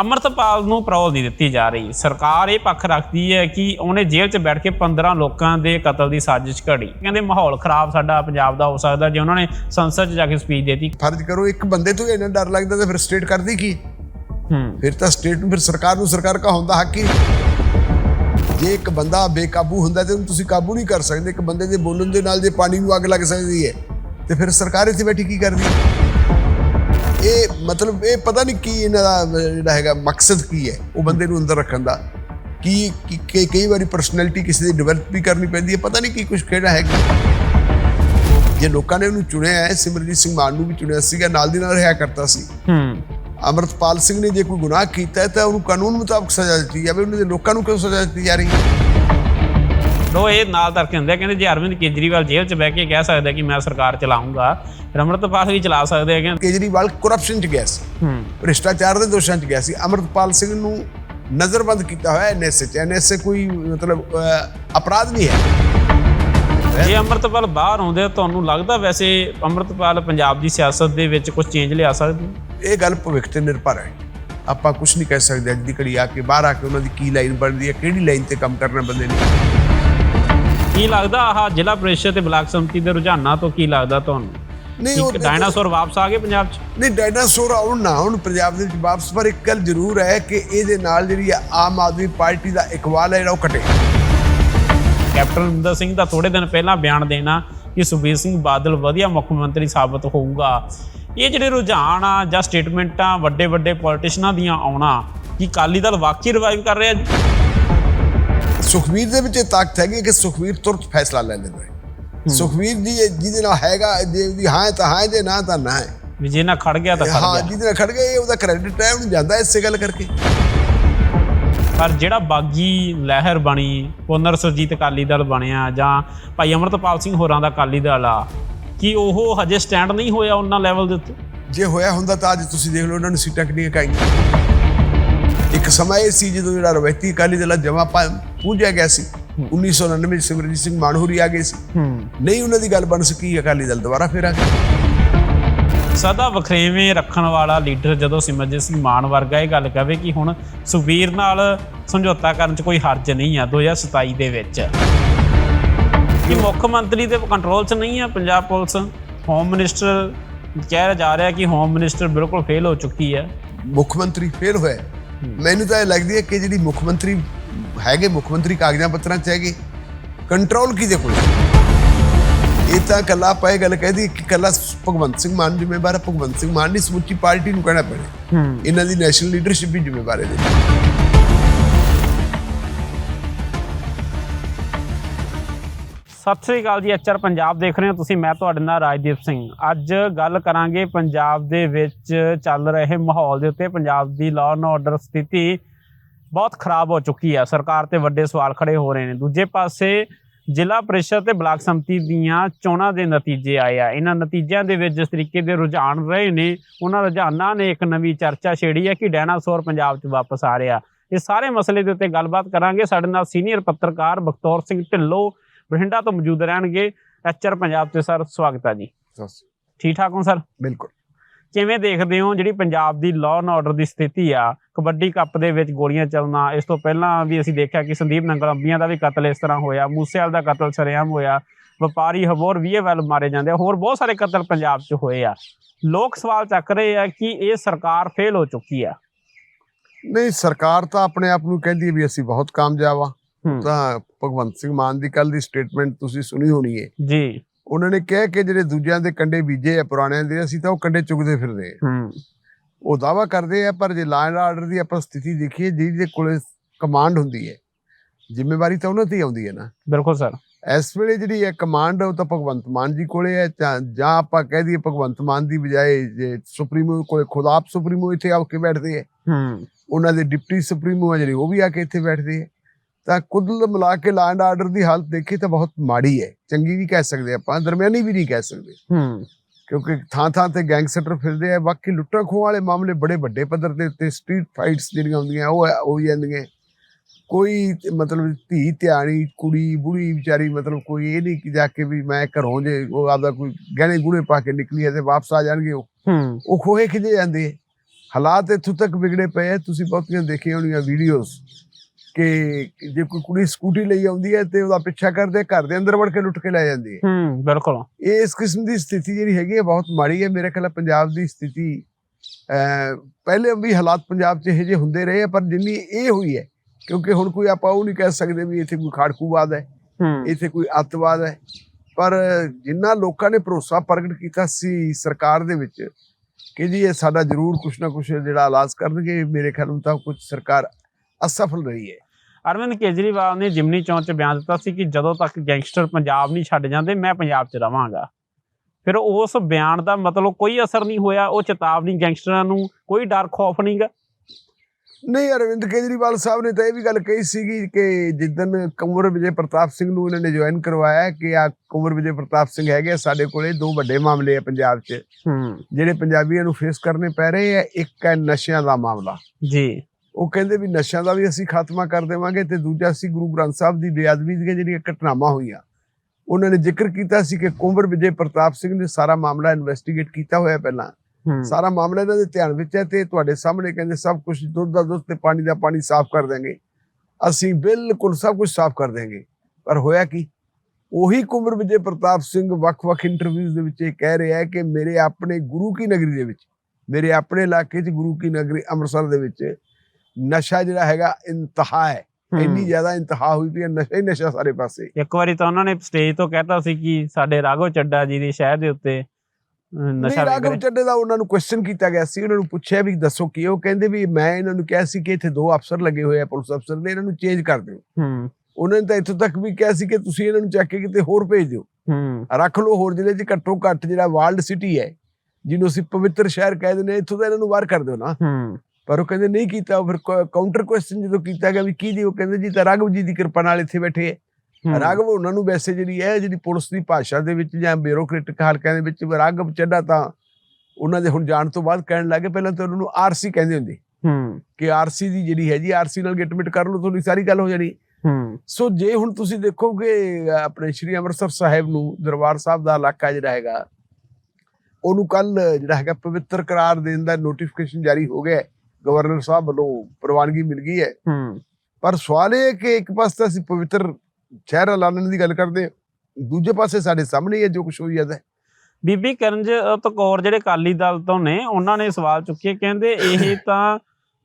ਅਮਰਤਪਾਲ ਨੂੰ parole ਨਹੀਂ ਦਿੱਤੀ ਜਾ ਰਹੀ। ਸਰਕਾਰ ਇਹ ਪੱਖ ਰੱਖਦੀ ਹੈ ਕਿ ਉਹਨੇ ਜੇਲ੍ਹ 'ਚ ਬੈਠ ਕੇ 15 ਲੋਕਾਂ ਦੇ ਕਤਲ ਦੀ ਸਾਜ਼ਿਸ਼ ਘੜੀ। ਕਹਿੰਦੇ ਮਾਹੌਲ ਖਰਾਬ ਸਾਡਾ ਪੰਜਾਬ ਦਾ ਹੋ ਸਕਦਾ ਜੇ ਉਹਨਾਂ ਨੇ ਸੰਸਦ 'ਚ ਜਾ ਕੇ ਸਪੀਚ ਦੇਤੀ। ਫਰਜ਼ ਕਰੋ ਇੱਕ ਬੰਦੇ ਤੋਂ ਇੰਨਾ ਡਰ ਲੱਗਦਾ ਤਾਂ ਫਿਰ ਸਟੇਟ ਕਰਦੀ ਕੀ? ਹੂੰ। ਫਿਰ ਤਾਂ ਸਟੇਟ ਨੂੰ ਫਿਰ ਸਰਕਾਰ ਨੂੰ ਸਰਕਾਰ ਕਾ ਹੁੰਦਾ ਹੱਕ ਹੀ। ਜੇ ਇੱਕ ਬੰਦਾ ਬੇਕਾਬੂ ਹੁੰਦਾ ਤੇ ਉਹਨੂੰ ਤੁਸੀਂ ਕਾਬੂ ਨਹੀਂ ਕਰ ਸਕਦੇ। ਇੱਕ ਬੰਦੇ ਦੇ ਬੋਲਣ ਦੇ ਨਾਲ ਜੇ ਪਾਣੀ ਨੂੰ ਅੱਗ ਲੱਗ ਸਕਦੀ ਹੈ ਤੇ ਫਿਰ ਸਰਕਾਰ ਇੱਥੇ ਬੈਠੀ ਕੀ ਕਰਦੀ ਹੈ? ਇਹ ਮਤਲਬ ਇਹ ਪਤਾ ਨਹੀਂ ਕੀ ਇਹਨਾਂ ਦਾ ਜਿਹੜਾ ਹੈਗਾ ਮਕਸਦ ਕੀ ਹੈ ਉਹ ਬੰਦੇ ਨੂੰ ਅੰਦਰ ਰੱਖਣ ਦਾ। ਕੀ ਕੀ- ਕਈ ਵਾਰੀ ਪਰਸਨੈਲਿਟੀ ਕਿਸੇ ਦੀ ਡਿਵੈਲਪ ਵੀ ਕਰਨੀ ਪੈਂਦੀ ਹੈ ਪਤਾ ਨਹੀਂ ਕੀ ਕੁਝ ਕਿਹੜਾ ਹੈ। ਜੇ ਲੋਕਾਂ ਨੇ ਉਹਨੂੰ ਚੁਣਿਆ ਹੈ ਸਿਮਰਜੀਤ ਸਿੰਘ ਮਾਨ ਨੂੰ ਵੀ ਚੁਣਿਆ ਸੀਗਾ ਨਾਲ ਦੀ ਨਾਲ ਰਿਹਾ ਕਰਤਾ ਸੀ। ਹੂੰ। ਅਮਰਤਪਾਲ ਸਿੰਘ ਨੇ ਜੇ ਕੋਈ ਗੁਨਾਹ ਕੀਤਾ ਹੈ ਤਾਂ ਉਹਨੂੰ ਕਾਨੂੰਨ ਮੁਤਾਬਕ ਸਜ਼ਾ ਦਿੱਤੀ ਜਾਵੇ ਉਹਨਾਂ ਲੋਕਾਂ ਨੂੰ ਕਿਉਂ ਸਜ਼ਾ ਦਿੱਤੀ ਜਾ ਰਹੀ ਹੈ? ਲੋ ਇਹ ਨਾਲ ਤੱਕ ਹੁੰਦੇ ਆ, ਕਹਿੰਦੇ ਜੇ ਅਰਵਿੰਦ ਕੇਜਰੀਵਾਲ ਜੇਲ੍ਹ 'ਚ ਬਹਿ ਕੇ ਕਹਿ ਸਕਦਾ ਕਿ ਮੈਂ ਸਰਕਾਰ ਚਲਾਉਂਗਾ ਫਿਰ ਅਮਰਤਪਾਲ ਵੀ ਚਲਾ ਸਕਦੇ ਹੈਗੇ ਕੇਜਰੀਵਾਲ ਕਰਪਸ਼ਨ ਚ ਗਿਆ ਸੀ। ਹੂੰ। ਭ੍ਰਿਸ਼ਟਾਚਾਰ ਦੇ ਦੋਸ਼ਾਂ ਚ ਗਿਆ ਸੀ। ਅਮਰਤਪਾਲ ਸਿੰਘ ਨੂੰ ਨਜ਼ਰਬੰਦ ਕੀਤਾ ਹੋਇਆ ਐਨਐਸਏ ਚ। ਐਨਐਸਏ ਕੋਈ ਮਤਲਬ ਅਪਰਾਧ ਨਹੀਂ ਹੈ। ਜੇ ਅਮਰਤਪਾਲ ਬਾਹਰ ਆਉਂਦੇ ਤੁਹਾਨੂੰ ਲੱਗਦਾ ਵੈਸੇ ਅਮਰਤਪਾਲ ਪੰਜਾਬ ਦੀ ਸਿਆਸਤ ਦੇ ਵਿੱਚ ਕੁਝ ਚੇਂਜ ਲਿਆ ਸਕਦੇ? ਇਹ ਗੱਲ ਭਵਿੱਖ ਤੇ ਨਿਰਭਰ ਹੈ। ਆਪਾਂ ਕੁਝ ਨਹੀਂ ਕਹਿ ਸਕਦੇ। ਅੱਜ ਦੀ ਘੜੀ ਆ ਕੇ ਬਾਹਰ ਆ ਕੇ ਉਹਨਾਂ ਦੀ ਕੀ ਲਾਈਨ ਬਣਦੀ ਹੈ ਕਿਹੜੀ ਲਾਈਨ ਤੇ ਕੰਮ ਕਰਨਾ ਬੰਦੇ ਨੇ। ਕੀ ਲੱਗਦਾ ਆਹ ਜ਼ਿਲ੍ਹਾ ਪ੍ਰੀਸ਼ਦ ਤੇ ਬਲਾਕ ਸੰਮਤੀ ਦੇ ਰੁਝਾਨਾਂ ਤੋਂ ਕੀ ਲੱਗਦਾ ਤੁਹਾਨੂੰ? ਨਹੀਂ ਉਹ ਡਾਇਨਾਸੌਰ ਵਾਪਸ ਆ ਗਏ ਪੰਜਾਬ 'ਚ? ਨਹੀਂ ਡਾਇਨਾਸੌਰ ਆਉਣ ਨਾ ਆਉਣ ਪੰਜਾਬ ਦੇ ਵਿੱਚ ਵਾਪਸ ਪਰ ਇੱਕ ਗੱਲ ਜ਼ਰੂਰ ਹੈ ਕਿ ਇਹਦੇ ਨਾਲ ਜਿਹੜੀ ਆਮ ਆਦਮੀ ਪਾਰਟੀ ਦਾ ਇਕਵਾਲ ਹੈ ਜਿਹੜਾ ਉਹ ਘਟੇ। ਕੈਪਟਨ ਅਮਰਿੰਦਰ ਸਿੰਘ ਦਾ ਥੋੜੇ ਦਿਨ ਪਹਿਲਾਂ ਬਿਆਨ ਦੇਣਾ ਕਿ ਸੁਖਬੀਰ ਸਿੰਘ ਬਾਦਲ ਵਧੀਆ ਮੁੱਖ ਮੰਤਰੀ ਸਾਬਤ ਹੋਊਗਾ। ਇਹ ਜਿਹੜੇ ਰੁਝਾਨ ਆ ਜਾਂ ਸਟੇਟਮੈਂਟਾਂ ਵੱਡੇ ਵੱਡੇ ਪੋਲੀਟੀਸ਼ੀਅਨਾਂ ਦੀਆਂ ਆਉਣਾ ਕੀ ਕਾਲੀ ਦਲ ਵਾਕਈ ਰਿਵਾਈਵ ਕਰ ਰਿਹਾ ਜੀ? ਸੁਖਵੀਰ ਦੇ ਵਿੱਚ ਇਹ ਤਾਕਤ ਹੈਗੀ ਕਿ ਸੁਖਵੀਰ ਤੁਰਤ ਫੈਸਲਾ ਲੈ ਲੈਂਦਾ ਹੈ। ਸੁਖਵੀਰ ਇਹ ਜਿਹਦੇ ਨਾਲ ਹੈਗਾ ਉਹਦੀ ਹਾਂ ਹੈ ਤਾਂ ਹਾਂ ਹੈ, ਜੇ ਨਾ ਤਾਂ ਨਾ ਹੈ। ਵੀ ਜੇ ਨਾ ਖੜ ਗਿਆ ਤਾਂ ਖੜ ਹਾਂ ਗਿਆ। ਜਿਹਦੇ ਨਾਲ ਖੜ ਗਿਆ ਇਹ ਉਹਦਾ ਕ੍ਰੈਡਿਟ ਹੈ ਉਹਨੂੰ ਜਾਂਦਾ ਇਸੇ ਗੱਲ ਕਰਕੇ। ਪਰ ਜਿਹੜਾ ਬਾਗੀ ਲਹਿਰ ਬਣੀ ਪੁਨਰ ਸੁਰਜੀਤ ਅਕਾਲੀ ਦਲ ਬਣਿਆ ਜਾਂ ਭਾਈ ਅਮਰਤਪਾਲ ਸਿੰਘ ਹੋਰਾਂ ਦਾ ਅਕਾਲੀ ਦਲ ਆ ਕੀ ਉਹ ਹਜੇ ਸਟੈਂਡ ਨਹੀਂ ਹੋਇਆ ਉਹਨਾਂ ਲੈਵਲ ਦੇ ਉੱਤੇ? ਜੇ ਹੋਇਆ ਹੁੰਦਾ ਤਾਂ ਅੱਜ ਤੁਸੀਂ ਦੇਖ ਲਓ ਉਹਨਾਂ ਨੂੰ ਸੀਟਾਂ ਕਿੰਨੀਆਂ ਕਾਈਆਂ ਇੱਕ ਸਮਾਂ ਇਹ ਸੀ ਜਦੋਂ ਜਿਹੜਾ ਰਵੈਤੀ ਅਕਾਲੀ ਦਲ ਜਮਾ ਪੂੰਝਿਆ ਗਿਆ ਸੀ। 1999 ਵਿੱਚ ਸਿਮਰਜੀਤ ਸਿੰਘ ਮਾਨਹੂਰੀ ਆ ਗਏ ਸੀ। ਨਹੀਂ ਉਹਨਾਂ ਦੀ ਗੱਲ ਬਣ ਸਕੀ ਅਕਾਲੀ ਦਲ ਦੁਬਾਰਾ ਫੇਰ ਆ ਗਿਆ ਸਦਾ ਵਖਰੇਵੇਂ ਰੱਖਣ ਵਾਲਾ ਲੀਡਰ ਜਦੋਂ ਸਿਮਰਜੀਤ ਸਿੰਘ ਮਾਨ ਵਰਗਾ ਇਹ ਗੱਲ ਕਹੇ ਕਿ ਹੁਣ ਸੁਬੀਰ ਨਾਲ ਸਮਝੌਤਾ ਕਰਨ 'ਚ ਕੋਈ ਹਰਜ ਨਹੀਂ ਆ 2027 ਦੇ ਵਿੱਚ। ਕਿ ਮੁੱਖ ਮੰਤਰੀ ਦੇ ਕੰਟਰੋਲ 'ਚ ਨਹੀਂ ਆ ਪੰਜਾਬ ਪੁਲਿਸ। ਹੋਮ ਮਿਨਿਸਟਰ ਕਹਿ ਜਾ ਰਿਹਾ ਕਿ ਹੋਮ ਮਿਨਿਸਟਰ ਬਿਲਕੁਲ ਫੇਲ ਹੋ ਚੁੱਕੀ ਹੈ ਮੁੱਖ ਮੰਤਰੀ ਫੇਲ ਹੋਇਆ। ਮੈਨੂੰ ਤਾਂ ਇਹ ਲੱਗਦੀ ਹੈ ਕਿ ਜਿਹੜੀ ਮੁੱਖ ਮੰਤਰੀ ਹੈਗੇ ਮੁੱਖ ਮੰਤਰੀ ਕਾਗਜ਼ਾਂ ਪੱਤਰਾਂ 'ਚ ਹੈਗੇ ਕੰਟਰੋਲ ਕਿਹਦੇ ਕੋਲ ਇਹ ਤਾਂ ਕੱਲਾ ਇਹ ਗੱਲ ਕਹਿਦੀ ਕਿ ਕੱਲਾ ਭਗਵੰਤ ਸਿੰਘ ਮਾਨ ਜ਼ਿੰਮੇਵਾਰ ਹੈ ਭਗਵੰਤ ਸਿੰਘ ਮਾਨ ਨਹੀਂ ਸਮੁੱਚੀ ਪਾਰਟੀ ਨੂੰ ਕਹਿਣਾ ਪੈਣਾ। ਹੂੰ। ਇਹਨਾਂ ਦੀ ਨੈਸ਼ਨਲ ਲੀਡਰਸ਼ਿਪ ਵੀ ਜ਼ਿੰਮੇਵਾਰ ਹੈ ਇਹਦੇ ਲਈ। ਸਤਿ ਸ੍ਰੀ ਅਕਾਲ ਜੀ ਐਚਆਰ ਪੰਜਾਬ ਦੇਖ ਰਹੇ ਹੋ ਤੁਸੀਂ, ਮੈਂ ਤੁਹਾਡੇ ਨਾਲ ਰਾਜਦੀਪ ਸਿੰਘ। ਅੱਜ ਗੱਲ ਕਰਾਂਗੇ ਪੰਜਾਬ ਦੇ ਵਿੱਚ ਚੱਲ ਰਹੇ ਮਾਹੌਲ ਦੇ ਉੱਤੇ, ਪੰਜਾਬ ਦੀ ਲਾਅ ਐਂਡ ਆਰਡਰ ਸਥਿਤੀ ਬਹੁਤ ਖਰਾਬ ਹੋ ਚੁੱਕੀ ਹੈ ਸਰਕਾਰ ਤੇ ਵੱਡੇ ਸਵਾਲ ਖੜੇ ਹੋ ਰਹੇ ਨੇ। ਦੂਜੇ ਪਾਸੇ ਜ਼ਿਲ੍ਹਾ ਪ੍ਰੀਸ਼ਦ ਤੇ ਬਲਾਕ ਸੰਮਤੀ ਦੀਆਂ ਚੋਣਾਂ ਦੇ ਨਤੀਜੇ ਆਏ ਆ। ਇਹਨਾਂ ਨਤੀਜਿਆਂ ਦੇ ਵਿੱਚ ਜਿਸ ਤਰੀਕੇ ਦੇ ਰੁਝਾਨ ਰਹੇ ਨੇ, ਉਹਨਾਂ ਰੁਝਾਨਾਂ ਨੇ ਇੱਕ ਨਵੀਂ ਚਰਚਾ ਛੇੜੀ ਹੈ ਕਿ ਡਾਇਨਾਸੌਰ ਪੰਜਾਬ 'ਚ ਵਾਪਸ ਆ ਰਿਹਾ। ਇਹ ਸਾਰੇ ਮਸਲੇ ਦੇ ਉੱਤੇ ਗੱਲਬਾਤ ਕਰਾਂਗੇ। ਸਾਡੇ ਨਾਲ ਸੀਨੀਅਰ ਪੱਤਰਕਾਰ ਬਖਤੌਰ ਸਿੰਘ ਢਿੱਲੋਂ ਬਠਿੰਡਾ ਤੋਂ ਮੌਜੂਦ ਰਹਿਣਗੇ ਐਚਆਰ ਪੰਜਾਬ ਤੇ ਸਰ ਸਵਾਗਤ ਹੈ ਜੀ। ਠੀਕ ਠਾਕ ਹੋ ਸਰ? ਬਿਲਕੁਲ। ਕਿਵੇਂ ਦੇਖਦੇ ਹੋ ਜਿਹੜੀ ਪੰਜਾਬ ਦੀ ਲਾਅ ਐਂਡ ਆਰਡਰ ਦੀ ਸਥਿਤੀ ਆ? ਕਬੱਡੀ ਕੱਪ ਦੇ ਵਿੱਚ ਗੋਲੀਆਂ ਚੱਲਣਾ ਇਸ ਤੋਂ ਪਹਿਲਾਂ ਵੀ ਅਸੀਂ ਦੇਖਿਆ ਕਿ ਸੰਦੀਪ ਨੰਗਲ ਅੰਬੀਆਂ ਦਾ ਵੀ ਕਤਲ ਇਸ ਤਰ੍ਹਾਂ ਹੋਇਆ ਮੂਸੇਵਾਲ ਦਾ ਕਤਲ ਸ਼ਰੇਆਮ ਹੋਇਆ ਵਪਾਰੀ ਹਬੋਰ ਵੀਏਵੈਲ ਮਾਰੇ ਜਾਂਦੇ ਆ ਹੋਰ ਬਹੁਤ ਸਾਰੇ ਕਤਲ ਪੰਜਾਬ 'ਚ ਹੋਏ ਆ। ਲੋਕ ਸਵਾਲ ਚੱਕ ਰਹੇ ਆ ਕਿ ਇਹ ਸਰਕਾਰ ਫੇਲ ਹੋ ਚੁੱਕੀ ਆ। ਨਹੀਂ ਸਰਕਾਰ ਤਾਂ ਆਪਣੇ ਆਪ ਨੂੰ ਕਹਿੰਦੀ ਵੀ ਅਸੀਂ ਬਹੁਤ ਕਾਮਯਾਬ ਆ। ਤਾਂ ਭਗਵੰਤ ਸਿੰਘ ਮਾਨ ਦੀ ਕੱਲ ਦੀ ਸਟੇਟਮੈਂਟ ਤੁਸੀਂ ਸੁਣੀ ਹੋਣੀ ਹੈ ਜੀ। ਉਹਨਾਂ ਨੇ ਕਿਹਾ ਕਿ ਜਿਹੜੇ ਦੂਜਿਆਂ ਦੇ ਕੰਡੇ ਬੀਜੇ ਆ ਪੁਰਾਣਿਆਂ ਦੇ ਅਸੀਂ ਤਾਂ ਉਹ ਕੰਡੇ ਚੁਗਦੇ ਫਿਰਦੇ ਆ। ਹੂੰ। ਉਹ ਦਾਵਾ ਕਰਦੇ ਆ ਪਰ ਜੇ ਐਂਡ ਆਰਡਰ ਦੀ ਆਪਾਂ ਸਥਿਤੀ ਦੇਖੀਏ ਜਿਹਦੇ ਕੋਲੇ ਕਮਾਂਡ ਹੁੰਦੀ ਹੈ ਜ਼ਿੰਮੇਵਾਰੀ ਤਾਂ ਉਹਨਾਂ ਤੇ ਹੀ ਆਉਂਦੀ ਹੈ ਨਾ। ਬਿਲਕੁਲ ਸਰ। ਇਸ ਵੇਲੇ ਜਿਹੜੀ ਹੈ ਕਮਾਂਡ ਉਹ ਤਾਂ ਭਗਵੰਤ ਮਾਨ ਜੀ ਕੋਲੇ ਹੈ ਜਾਂ ਆਪਾਂ ਕਹਿ ਦਈਏ ਭਗਵੰਤ ਮਾਨ ਦੀ ਬਜਾਏ ਸੁਪਰੀਮੋ ਕੋਲੇ ਖੁਦ ਆਪ ਸੁਪਰੀਮੋ ਇੱਥੇ ਆ ਕੇ ਬੈਠਦੇ ਹੈ ਹੂੰ। ਉਹਨਾਂ ਦੇ ਡਿਪਟੀ ਸੁਪਰੀਮੋ ਹੈ ਜਿਹੜੇ ਉਹ ਵੀ ਆ ਕੇ ਇੱਥੇ ਬੈਠਦੇ ਹੈ ਤਾਂ ਕੁੱਲ ਮਿਲਾ ਕੇ ਲਾਅ ਐਂਡ ਆਰਡਰ ਦੀ ਹਾਲਤ ਦੇਖੀ ਤਾਂ ਬਹੁਤ ਮਾੜੀ ਹੈ। ਚੰਗੀ ਨਹੀਂ ਕਹਿ ਸਕਦੇ ਆਪਾਂ ਦਰਮਿਆਨੀ ਵੀ ਨਹੀਂ ਕਹਿ ਸਕਦੇ। ਹੂੰ। ਕਿਉਂਕਿ ਥਾਂ ਥਾਂ ਤੇ ਗੈਂਗਸਟਰ ਫਿਰਦੇ ਆ ਬਾਕੀ ਲੁੱਟਾਂ ਖੋਹ ਵਾਲੇ ਮਾਮਲੇ ਬੜੇ ਵੱਡੇ ਪੱਧਰ ਦੇ ਉੱਤੇ ਸਟਰੀਟ ਫਾਈਟਸ ਜਿਹੜੀਆਂ ਹੁੰਦੀਆਂ ਉਹ ਹੋ ਜਾਂਦੀਆਂ। ਕੋਈ ਮਤਲਬ ਧੀ ਧਿਆਣੀ ਕੁੜੀ ਬੁੜੀ ਵਿਚਾਰੀ ਮਤਲਬ ਕੋਈ ਇਹ ਨਹੀਂ ਕਿ ਜਾ ਕੇ ਵੀ ਮੈਂ ਘਰੋਂ ਜੇ ਉਹ ਆਪਦਾ ਕੋਈ ਗਹਿਣੇ ਗੁਣੇ ਪਾ ਕੇ ਨਿਕਲੀ ਤੇ ਵਾਪਸ ਆ ਜਾਣਗੇ ਉਹ। ਉਹ ਖੋਹੇ ਖਿਜੇ ਜਾਂਦੇ। ਹਾਲਾਤ ਇੱਥੋਂ ਤੱਕ ਵਿਗੜੇ ਪਏ ਤੁਸੀਂ ਬਹੁਤੀਆਂ ਦੇਖੀਆਂ ਹੋਣੀਆਂ ਵੀਡੀਓਜ਼ ਕਿ ਜੇ ਕੋਈ ਕੁੜੀ ਸਕੂਟੀ ਲਈ ਆਉਂਦੀ ਹੈ ਤੇ ਉਹਦਾ ਪਿੱਛਾ ਕਰਦੇ ਘਰ ਦੇ ਅੰਦਰ ਵੜ ਕੇ ਲੁੱਟ ਕੇ ਲੈ ਜਾਂਦੀ ਹੈ। ਹੂੰ ਬਿਲਕੁਲ। ਇਸ ਕਿਸਮ ਦੀ ਸਥਿਤੀ ਜਿਹੜੀ ਹੈਗੀ ਹੈ ਬਹੁਤ ਮਾੜੀ ਹੈ। ਮੇਰੇ ਖਿਆਲ ਪੰਜਾਬ ਦੀ ਸਥਿਤੀ ਪਹਿਲੇ ਵੀ ਹਾਲਾਤ ਪੰਜਾਬ 'ਚ ਇਹੋ ਜਿਹੇ ਹੁੰਦੇ ਰਹੇ ਪਰ ਜਿੰਨੀ ਇਹ ਹੋਈ ਹੈ ਕਿਉਂਕਿ ਹੁਣ ਕੋਈ ਆਪਾਂ ਉਹ ਨਹੀਂ ਕਹਿ ਸਕਦੇ ਵੀ ਇੱਥੇ ਕੋਈ ਖਾੜਕੂਵਾਦ ਹੈ ਹੂੰ। ਇੱਥੇ ਕੋਈ ਅੱਤਵਾਦ ਹੈ। ਪਰ ਜਿੰਨਾ ਲੋਕਾਂ ਨੇ ਭਰੋਸਾ ਪ੍ਰਗਟ ਕੀਤਾ ਸੀ ਸਰਕਾਰ ਦੇ ਵਿੱਚ ਕਿ ਜੀ ਇਹ ਸਾਡਾ ਜ਼ਰੂਰ ਕੁਛ ਨਾ ਕੁਛ ਜਿਹੜਾ ਇਲਾਜ ਕਰਨਗੇ ਮੇਰੇ ਖਿਆਲ ਨੂੰ ਤਾਂ ਕੁਝ ਸਰਕਾਰ ਅਸਫਲ ਰਹੀ ਹੈ। ਅਰਵਿੰਦ ਕੇਜਰੀਵਾਲ ਨੇ ਜਿਮਨੀ ਚੌਂਕ 'ਚ ਬਿਆਨ ਦਿੱਤਾ ਸੀ ਕਿ ਜਦੋਂ ਤੱਕ ਗੈਂਗਸਟਰ ਪੰਜਾਬ ਨਹੀਂ ਛੱਡ ਜਾਂਦੇ ਮੈਂ ਪੰਜਾਬ 'ਚ ਰਵਾਂਗਾ। ਫਿਰ ਉਸ ਬਿਆਨ ਦਾ ਮਤਲਬ ਕੋਈ ਅਸਰ ਨਹੀਂ ਹੋਇਆ ਉਹ ਚੇਤਾਵਨੀ ਗੈਂਗਸਟਰਾਂ ਨੂੰ ਕੋਈ ਡਰ ਖੌਫ ਨਹੀਂਗਾ ਨਹੀਂ ਅਰਵਿੰਦ ਕੇਜਰੀਵਾਲ ਸਾਹਿਬ ਨੇ ਤਾਂ ਇਹ ਵੀ ਗੱਲ ਕਹੀ ਸੀਗੀ ਕਿ ਜਿੱਦਨ ਕੁੰਵਰ ਵਿਜੇ ਪ੍ਰਤਾਪ ਸਿੰਘ ਨੂੰ ਇਹਨਾਂ ਨੇ ਜੁਆਇਨ ਕਰਵਾਇਆ ਕਿ ਆ ਕੁੰਵਰ ਵਿਜੇ ਪ੍ਰਤਾਪ ਸਿੰਘ ਹੈਗੇ ਸਾਡੇ ਕੋਲੇ ਦੋ ਵੱਡੇ ਮਾਮਲੇ ਆ ਪੰਜਾਬ 'ਚ। ਹੂੰ। ਜਿਹੜੇ ਪੰਜਾਬੀਆਂ ਨੂੰ ਫੇਸ ਕਰਨੇ ਪੈ ਰਹੇ ਆ ਇੱਕ ਹੈ ਨਸ਼ਿਆਂ ਦਾ ਮਾਮਲਾ। ਜੀ। ਉਹ ਕਹਿੰਦੇ ਵੀ ਨਸ਼ਿਆਂ ਦਾ ਵੀ ਅਸੀਂ ਖਾਤਮਾ ਕਰ ਦੇਵਾਂਗੇ ਤੇ ਦੂਜਾ ਅਸੀਂ ਗੁਰੂ ਗ੍ਰੰਥ ਸਾਹਿਬ ਦੀ ਬੇਅਦਬੀ ਦੀਆਂ ਜਿਹੜੀਆਂ ਘਟਨਾਵਾਂ ਹੋਈਆਂ ਉਹਨਾਂ ਨੇ ਜ਼ਿਕਰ ਕੀਤਾ ਸੀ ਕਿ ਕੁੰਵਰ ਵਿਜੇ ਪ੍ਰਤਾਪ ਸਿੰਘ ਨੇ ਸਾਰਾ ਮਾਮਲਾ ਇਨਵੈਸਟੀਗੇਟ ਕੀਤਾ ਹੋਇਆ ਪਹਿਲਾਂ। ਸਾਰਾ ਮਾਮਲਾ ਇਹਨਾਂ ਦੇ ਧਿਆਨ ਵਿੱਚ ਹੈ ਤੇ ਤੁਹਾਡੇ ਸਾਹਮਣੇ ਕਹਿੰਦੇ ਸਭ ਕੁਝ ਦੁੱਧ ਦਾ ਦੁੱਧ ਤੇ ਪਾਣੀ ਦਾ ਪਾਣੀ ਸਾਫ਼ ਕਰ ਦੇਂਗੇ ਅਸੀਂ ਬਿਲਕੁਲ ਸਭ ਕੁਝ ਸਾਫ਼ ਕਰ ਦੇਂਗੇ ਪਰ ਹੋਇਆ ਕੀ? ਉਹੀ ਕੁੰਵਰ ਵਿਜੇ ਪ੍ਰਤਾਪ ਸਿੰਘ ਵੱਖ-ਵੱਖ ਇੰਟਰਵਿਊਜ਼ ਦੇ ਵਿੱਚ ਇਹ ਕਹਿ ਰਿਹਾ ਹੈ ਕਿ ਮੇਰੇ ਆਪਣੇ ਗੁਰੂ ਕੀ ਨਗਰੀ ਦੇ ਵਿੱਚ ਮੇਰੇ ਆਪਣੇ ਇਲਾਕੇ 'ਚ ਗੁਰੂ ਕੀ ਨਗਰੀ ਅੰਮ੍ਰਿਤਸਰ ਦੇ ਵਿੱਚ ਨਸ਼ਾ ਜਿਹੜਾ ਹੈਗਾ ਇੰਤਹਾ ਹੈ। ਇੰਨੀ ਜ਼ਿਆਦਾ ਇੰਤਹਾ ਹੋਈ ਪਈ ਹੈ ਨਸ਼ਾ ਹੀ ਨਸ਼ਾ ਸਾਰੇ ਪਾਸੇ। ਇੱਕ ਵਾਰੀ ਤਾਂ ਉਹਨਾਂ ਨੇ ਸਟੇਜ ਤੋਂ ਕਹਿਤਾ ਸੀ ਕਿ ਸਾਡੇ ਰਾਘਵ ਚੱਡਾ ਜੀ ਦੇ ਸ਼ਹਿਰ ਦੇ ਉੱਤੇ ਨਸ਼ਾ ਰਾਘਵ ਚੱਡੇ ਦਾ ਉਹਨਾਂ ਨੂੰ ਕੁਐਸਚਨ ਕੀਤਾ ਗਿਆ ਸੀ। ਉਹਨਾਂ ਨੂੰ ਪੁੱਛਿਆ ਵੀ ਦੱਸੋ ਕੀ ਉਹ ਕਹਿੰਦੇ ਵੀ ਮੈਂ ਇਹਨਾਂ ਨੂੰ ਕਿਹਾ ਸੀ ਕਿ ਇੱਥੇ ਦੋ ਅਫਸਰ ਲੱਗੇ ਹੋਏ ਆ ਪੁਲਿਸ ਅਫਸਰ ਨੇ ਇਹਨਾਂ ਨੂੰ ਚੇਂਜ ਕਰ ਦਿਓ। ਹੂੰ। ਉਹਨਾਂ ਨੇ ਤਾਂ ਇੱਥੋਂ ਤੱਕ ਵੀ ਕਿਹਾ ਸੀ ਕਿ ਤੁਸੀਂ ਇਹਨਾਂ ਨੂੰ ਚੱਕ ਕੇ ਕਿਤੇ ਹੋਰ ਭੇਜ ਦਿਓ। ਹੂੰ। ਰੱਖ ਲਓ ਹੋਰ ਜ਼ਿਲ੍ਹੇ 'ਚ ਘੱਟੋ ਘੱਟ ਜਿਹੜਾ ਵਰਲਡ ਸਿਟੀ ਹੈ ਜਿਹਨੂੰ ਅਸੀਂ ਪਵਿੱਤਰ ਸ਼ਹਿਰ ਕਹਿ ਦਿੰਦੇ ਹਾਂ ਇੱਥੋਂ ਤਾਂ ਇਹਨਾਂ ਨੂੰ ਬਾਹਰ ਕਰ ਦਿਓ ਨਾ। ਹੂੰ। ਪਰ ਉਹ ਕਹਿੰਦੇ ਨਹੀਂ ਕੀਤਾ ਫਿਰ ਕਾਊਂਟਰ ਕੁਐਸਚਨ ਜਦੋਂ ਕੀਤਾ ਗਿਆ ਵੀ ਕੀ ਜੀ ਉਹ ਕਹਿੰਦੇ ਜੀ ਤਾਂ ਰਾਘਵ ਜੀ ਦੀ ਕਿਰਪਾ ਨਾਲ ਇੱਥੇ ਬੈਠੇ ਰਾਘਵ ਉਹਨਾਂ ਨੂੰ ਵੈਸੇ ਜਿਹੜੀ ਹੈ ਜਿਹੜੀ ਪੁਲਿਸ ਦੀ ਭਾਸ਼ਾ ਦੇ ਵਿੱਚ ਜਾਂ ਬਿਊਰੋਕ੍ਰੈਟਿਕ ਹਲਕਿਆਂ ਦੇ ਵਿੱਚ ਰਾਘਵ ਚੱਡਾ ਤਾਂ ਉਹਨਾਂ ਦੇ ਹੁਣ ਜਾਣ ਤੋਂ ਬਾਅਦ ਕਹਿਣ ਲੱਗੇ ਪਹਿਲਾਂ ਤਾਂ ਉਹਨਾਂ ਨੂੰ ਆਰਸੀ ਕਹਿੰਦੇ ਹੁੰਦੇ। ਹੂੰ। ਕਿ ਆਰਸੀ ਦੀ ਜਿਹੜੀ ਹੈ ਜੀ ਆਰਸੀ ਨਾਲ ਗੈਟਮੈਂਟ ਕਰ ਲਓ ਤੁਹਾਡੀ ਸਾਰੀ ਗੱਲ ਹੋ ਜਾਣੀ। ਹੂੰ। ਸੋ ਜੇ ਹੁਣ ਤੁਸੀਂ ਦੇਖੋਗੇ ਆਪਣੇ ਸ਼੍ਰੀ ਅੰਮ੍ਰਿਤਸਰ ਸਾਹਿਬ ਨੂੰ ਦਰਬਾਰ ਸਾਹਿਬ ਦਾ ਇਲਾਕਾ ਜਿਹੜਾ ਹੈਗਾ ਉਹਨੂੰ ਕੱਲ ਜਿਹੜਾ ਹੈਗਾ ਪਵਿੱਤਰ ਕਰਾਰ ਦੇਣ ਦਾ ਨੋਟੀਫਿਕੇਸ਼ਨ ਜਾਰੀ ਹੋ ਗਿਆ ਹੈ। ਗਵਰਨਰ ਸਾਹਿਬ ਵੱਲੋਂ ਪ੍ਰਵਾਨਗੀ ਮਿਲ ਗਈ ਹੈ। ਪਰ ਸਵਾਲ ਇਹ ਕਿ ਇੱਕ ਪਾਸੇ ਤਾਂ ਅਸੀਂ ਪਵਿੱਤਰ ਸ਼ਹਿਰ ਐਲਾਨਣ ਦੀ ਗੱਲ ਕਰਦੇ ਹਾਂ ਦੂਜੇ ਪਾਸੇ ਸਾਡੇ ਸਾਹਮਣੇ ਹੀ ਜੋ ਕੁਝ ਹੋਈ ਜਾਂਦਾ ਹੈ। ਬੀਬੀ ਕਰਨਜੋਤ ਕੌਰ ਜਿਹੜੇ ਅਕਾਲੀ ਦਲ ਤੋਂ ਨੇ ਉਹਨਾਂ ਨੇ ਸਵਾਲ ਚੁੱਕੇ ਕਹਿੰਦੇ ਇਹ ਤਾਂ